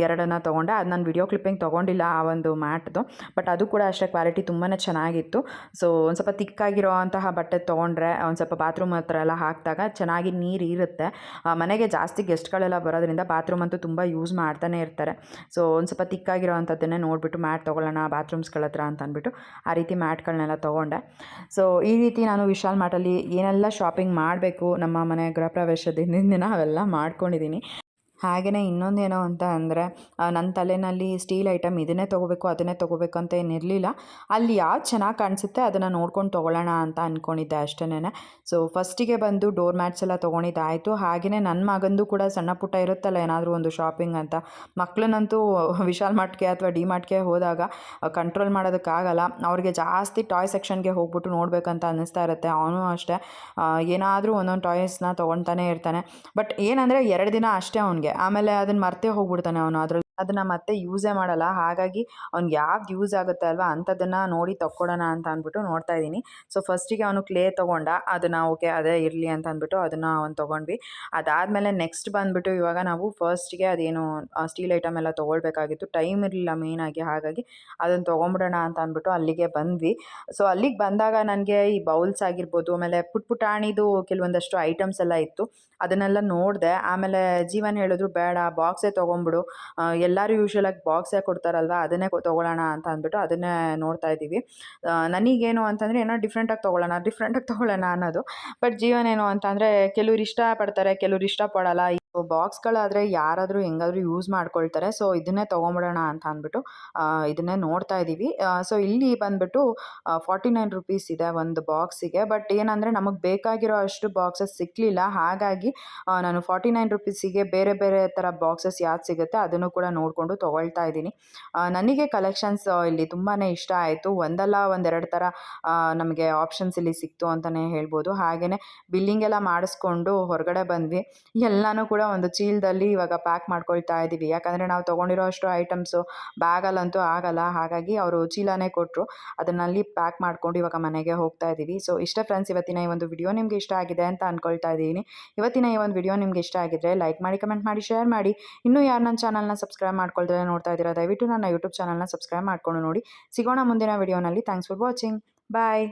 ಎರಡನ್ನು ತೊಗೊಂಡೆ. ಅದು ನಾನು ವಿಡಿಯೋ ಕ್ಲಿಪ್ಪಿಂಗ್ ತೊಗೊಂಡಿಲ್ಲ ಆ ಒಂದು ಮ್ಯಾಟ್ದು. ಬಟ್ ಅದು ಕೂಡ ಅಷ್ಟೇ ಕ್ವಾಲಿಟಿ ತುಂಬಾ ಚೆನ್ನಾಗಿತ್ತು. ಸೊ, ಒಂದು ಸ್ವಲ್ಪ ತಿಕ್ಕಾಗಿರೋ ಅಂತಹ ಬಟ್ಟೆ ತೊಗೊಂಡ್ರೆ, ಒಂದು ಸ್ವಲ್ಪ ಬಾತ್ರೂಮ್ ಹತ್ರ ಎಲ್ಲ ಹಾಕಿದಾಗ ಚೆನ್ನಾಗಿ ನೀರು ಇರುತ್ತೆ. ಮನೆಗೆ ಜಾಸ್ತಿ ಗೆಸ್ಟ್ಗಳೆಲ್ಲ ಬರೋದ್ರಿಂದ ಬಾತ್ರೂಮ್ ಅಂತೂ ತುಂಬ ಯೂಸ್ ಮಾಡ್ತಾನೆ ಇರ್ತಾರೆ. ಸೊ, ಒಂದು ಸ್ವಲ್ಪ ತಿಕ್ಕಾಗಿರೋ ಅಂಥದ್ದನ್ನೇ ನೋಡಿಬಿಟ್ಟು ಮ್ಯಾಟ್ ತೊಗೊಳ್ಳೋಣ, ಬಾತ್ರೂಮ್ಸ್ಗಳ ಹತ್ರ ಅಂತ ಅಂದ್ಬಿಟ್ಟು ಆ ರೀತಿ ಮ್ಯಾಟ್ಗಳನ್ನೆಲ್ಲ ತೊಗೊಂಡೆ. ಸೊ ಈ ರೀತಿ ನಾನು ವಿಶಾಲ್ ಮಾರ್ಟಲ್ಲಿ ಏನೆಲ್ಲ ಶಾಪಿಂಗ್ ಮಾಡಬೇಕು, ನಮ್ಮ ಮನೆ ಗೃಹ ಪ್ರವೇಶದ ದಿನ ಅವೆಲ್ಲ ಮಾಡ್ಕೊಂಡಿದ್ದೀನಿ. ಹಾಗೆಯೇ ಇನ್ನೊಂದೇನೋ ಅಂತ ಅಂದರೆ ನನ್ನ ತಲೆಯಲ್ಲಿ ಸ್ಟೀಲ್ ಐಟಮ್ ಇದನ್ನೇ ತೊಗೋಬೇಕು, ಅದನ್ನೇ ತೊಗೋಬೇಕು ಅಂತ ಏನಿರಲಿಲ್ಲ. ಅಲ್ಲಿ ಯಾವ್ದು ಚೆನ್ನಾಗಿ ಕಾಣಿಸುತ್ತೆ ಅದನ್ನು ನೋಡ್ಕೊಂಡು ತೊಗೊಳ್ಳೋಣ ಅಂತ ಅಂದ್ಕೊಂಡಿದ್ದೆ ಅಷ್ಟೇನೆ ಸೊ ಫಸ್ಟಿಗೆ ಬಂದು ಡೋರ್ ಮ್ಯಾಟ್ಸ್ ಎಲ್ಲ ತೊಗೊಂಡಿದ್ದಾಯಿತು. ಹಾಗೆಯೇ ನನ್ನ ಮಗಂದು ಕೂಡ ಸಣ್ಣ ಪುಟ್ಟ ಇರುತ್ತಲ್ಲ, ಏನಾದರೂ ಒಂದು ಶಾಪಿಂಗ್ ಅಂತ. ಮಕ್ಕಳನ್ನಂತೂ ವಿಶಾಲ್ ಮಾರ್ಟ್ಗೆ ಅಥವಾ ಡಿ ಮಾರ್ಟ್ಗೆ ಹೋದಾಗ ಕಂಟ್ರೋಲ್ ಮಾಡೋದಕ್ಕಾಗಲ್ಲ ಅವ್ರಿಗೆ ಜಾಸ್ತಿ ಟಾಯ್ ಸೆಕ್ಷನ್ಗೆ ಹೋಗ್ಬಿಟ್ಟು ನೋಡಬೇಕಂತ ಅನ್ನಿಸ್ತಾ ಇರುತ್ತೆ. ಅವನು ಅಷ್ಟೇ. ಏನಾದರೂ ಒಂದೊಂದು ಟಾಯ್ಸ್ನ ತೊಗೊಳ್ತಾನೆ ಇರ್ತಾನೆ. ಬಟ್ ಏನಂದರೆ, ಎರಡು ದಿನ ಅಷ್ಟೇ ಅವನಿಗೆ. ಆಮೇಲೆ ಅದನ್ನು ಮರ್ತೇ ಹೋಗ್ಬಿಡ್ತಾನೆ ಅವನು. ಅದ್ರಲ್ಲಿ ಅದನ್ನು ಮತ್ತೆ ಯೂಸೇ ಮಾಡಲ್ಲ. ಹಾಗಾಗಿ ಅವ್ನಿಗೆ ಯಾವ್ದು ಯೂಸ್ ಆಗುತ್ತೆ ಅಲ್ವಾ ಅಂಥದ್ದನ್ನು ನೋಡಿ ತಕ್ಕೊಡೋಣ ಅಂತ ಅಂದ್ಬಿಟ್ಟು ನೋಡ್ತಾ ಇದ್ದೀನಿ. ಸೊ ಫಸ್ಟಿಗೆ ಅವನು ಕ್ಲೇ ತೊಗೊಂಡ, ಅದನ್ನು ಓಕೆ ಅದೇ ಇರಲಿ ಅಂತ ಅಂದ್ಬಿಟ್ಟು ಅದನ್ನು ಅವ್ನು ತೊಗೊಂಡ್ವಿ. ಅದಾದಮೇಲೆ ನೆಕ್ಸ್ಟ್ ಬಂದುಬಿಟ್ಟು ಇವಾಗ ನಾವು ಫಸ್ಟಿಗೆ ಅದೇನು ಸ್ಟೀಲ್ ಐಟಮ್ ಎಲ್ಲ ತೊಗೊಳ್ಬೇಕಾಗಿತ್ತು. ಟೈಮ್ ಇರಲಿಲ್ಲ ಮೇಯ್ನಾಗಿ ಹಾಗಾಗಿ ಅದನ್ನು ತೊಗೊಂಬಿಡೋಣ ಅಂತ ಅಂದ್ಬಿಟ್ಟು ಅಲ್ಲಿಗೆ ಬಂದ್ವಿ. ಸೊ ಅಲ್ಲಿಗೆ ಬಂದಾಗ ನನಗೆ ಈ ಬೌಲ್ಸ್ ಆಗಿರ್ಬೋದು, ಆಮೇಲೆ ಪುಟ್ ಪುಟಾಣಿದು ಕೆಲವೊಂದಷ್ಟು ಐಟಮ್ಸ್ ಎಲ್ಲ ಇತ್ತು. ಅದನ್ನೆಲ್ಲ ನೋಡಿದೆ, ಆಮೇಲೆ ಜೀವನ್ ಹೇಳಿದ್ರು, ಬೇಡ ಬಾಕ್ಸೇ ತೊಗೊಂಬಿಡು ಎಲ್ಲರೂ ಯೂಶ್ವಲಾಗಿ ಬಾಕ್ಸೇ ಕೊಡ್ತಾರಲ್ವ, ಅದನ್ನೇ ತೊಗೊಳ್ಳೋಣ ಅಂತ ಅಂದ್ಬಿಟ್ಟು ಅದನ್ನೇ ನೋಡ್ತಾ ಇದ್ದೀವಿ. ನನಗೇನು ಅಂತಂದರೆ ಏನೋ ಡಿಫ್ರೆಂಟಾಗಿ ತೊಗೊಳ್ಳೋಣ ಡಿಫ್ರೆಂಟಾಗಿ ತೊಗೊಳ್ಳೋಣ ಅನ್ನೋದು. ಬಟ್ ಜೀವನ ಏನು ಅಂತಂದರೆ, ಕೆಲವ್ರು ಇಷ್ಟಪಡ್ತಾರೆ, ಕೆಲವ್ರು ಇಷ್ಟಪಡಲ್ಲ. ಬಾಕ್ಸ್ಗಳಾದರೆ ಯಾರಾದರೂ ಹೆಂಗಾದ್ರೂ ಯೂಸ್ ಮಾಡ್ಕೊಳ್ತಾರೆ. ಸೊ, ಇದನ್ನೇ ತೊಗೊಂಬಿಡೋಣ ಅಂತ ಅಂದ್ಬಿಟ್ಟು ಇದನ್ನೇ ನೋಡ್ತಾ ಇದ್ದೀವಿ ಸೊ, ಇಲ್ಲಿ ಬಂದುಬಿಟ್ಟು ಫಾರ್ಟಿ ನೈನ್ ರುಪೀಸ್ ಇದೆ ಒಂದು ಬಾಕ್ಸಿಗೆ. ಬಟ್ ಏನಂದರೆ ನಮಗೆ ಬೇಕಾಗಿರೋ ಅಷ್ಟು ಬಾಕ್ಸಸ್ ಸಿಕ್ಕಲಿಲ್ಲ ಹಾಗಾಗಿ ನಾನು ಫಾರ್ಟಿ ನೈನ್ ರುಪೀಸಿಗೆ ಬೇರೆ ಬೇರೆ ಥರ ಬಾಕ್ಸಸ್ ಯಾವ್ದು ಸಿಗುತ್ತೆ ಅದನ್ನು ಕೂಡ ನೋಡಿಕೊಂಡು ತೊಗೊಳ್ತಾ ಇದ್ದೀನಿ ನನಗೆ ಕಲೆಕ್ಷನ್ಸ್ ಇಲ್ಲಿ ತುಂಬಾ ಇಷ್ಟ ಆಯಿತು. ಒಂದಲ್ಲ ಒಂದೆರಡು ಥರ ನಮಗೆ ಆಪ್ಷನ್ಸ್ ಇಲ್ಲಿ ಸಿಕ್ತು ಅಂತಲೇ ಹೇಳ್ಬೋದು. ಹಾಗೆಯೇ ಬಿಲ್ಲಿಂಗ್ ಎಲ್ಲ ಮಾಡಿಸ್ಕೊಂಡು ಹೊರಗಡೆ ಬಂದ್ವಿ. ಎಲ್ಲನೂ ಕೂಡ ಒಂದು ಚೀಲದಲ್ಲಿ ಇವಾಗ ಪ್ಯಾಕ್ ಮಾಡ್ಕೊಳ್ತಾ ಇದ್ದೀವಿ ಯಾಕಂದರೆ ನಾವು ತೊಗೊಂಡಿರೋ ಅಷ್ಟು ಐಟಮ್ಸು ಬ್ಯಾಗಲ್ಲಂತೂ ಆಗಲ್ಲ. ಹಾಗಾಗಿ ಅವರು ಚೀಲನೇ ಕೊಟ್ಟರು ಅದನ್ನಲ್ಲಿ ಪ್ಯಾಕ್ ಮಾಡ್ಕೊಂಡು ಇವಾಗ ಮನೆಗೆ ಹೋಗ್ತಾ ಇದ್ದೀವಿ ಸೊ ಇಷ್ಟ ಫ್ರೆಂಡ್ಸ್ ಇವತ್ತಿನ ಈ ಒಂದು ವಿಡಿಯೋ ನಿಮಗೆ ಇಷ್ಟ ಆಗಿದೆ ಅಂತ ಅಂದ್ಕೊಳ್ತಾ ಇದ್ದೀನಿ. ಇವತ್ತಿನ ಈ ಒಂದು ವಿಡಿಯೋ ನಿಮಗೆ ಇಷ್ಟ ಆಗಿದ್ರೆ ಲೈಕ್ ಮಾಡಿ ಕಮೆಂಟ್ ಮಾಡಿ ಶೇರ್ ಮಾಡಿ. ಇನ್ನೂ ಯಾರು ನನ್ನ ಚಾನಲ್ನ ಸಬ್ಸ್ಕ್ರೈಬ್ ಮಾಡ್ಕೊಳ್ತಾರೆ ನೋಡ್ತಾ ಇದ್ದೀರಾ, ದಯವಿಟ್ಟು ನನ್ನ ಯೂಟ್ಯೂಬ್ ಚಾನಲ್ನ ಸಬ್ಸ್ಕ್ರೈಬ್ ಮಾಡ್ಕೊಂಡು ನೋಡಿ. ಸಿಗೋಣ ಮುಂದಿನ ವಿಡಿಯೋನಲ್ಲಿ ಥ್ಯಾಂಕ್ಸ್ ಫಾರ್ ವಾಚಿಂಗ್ ಬಾಯ್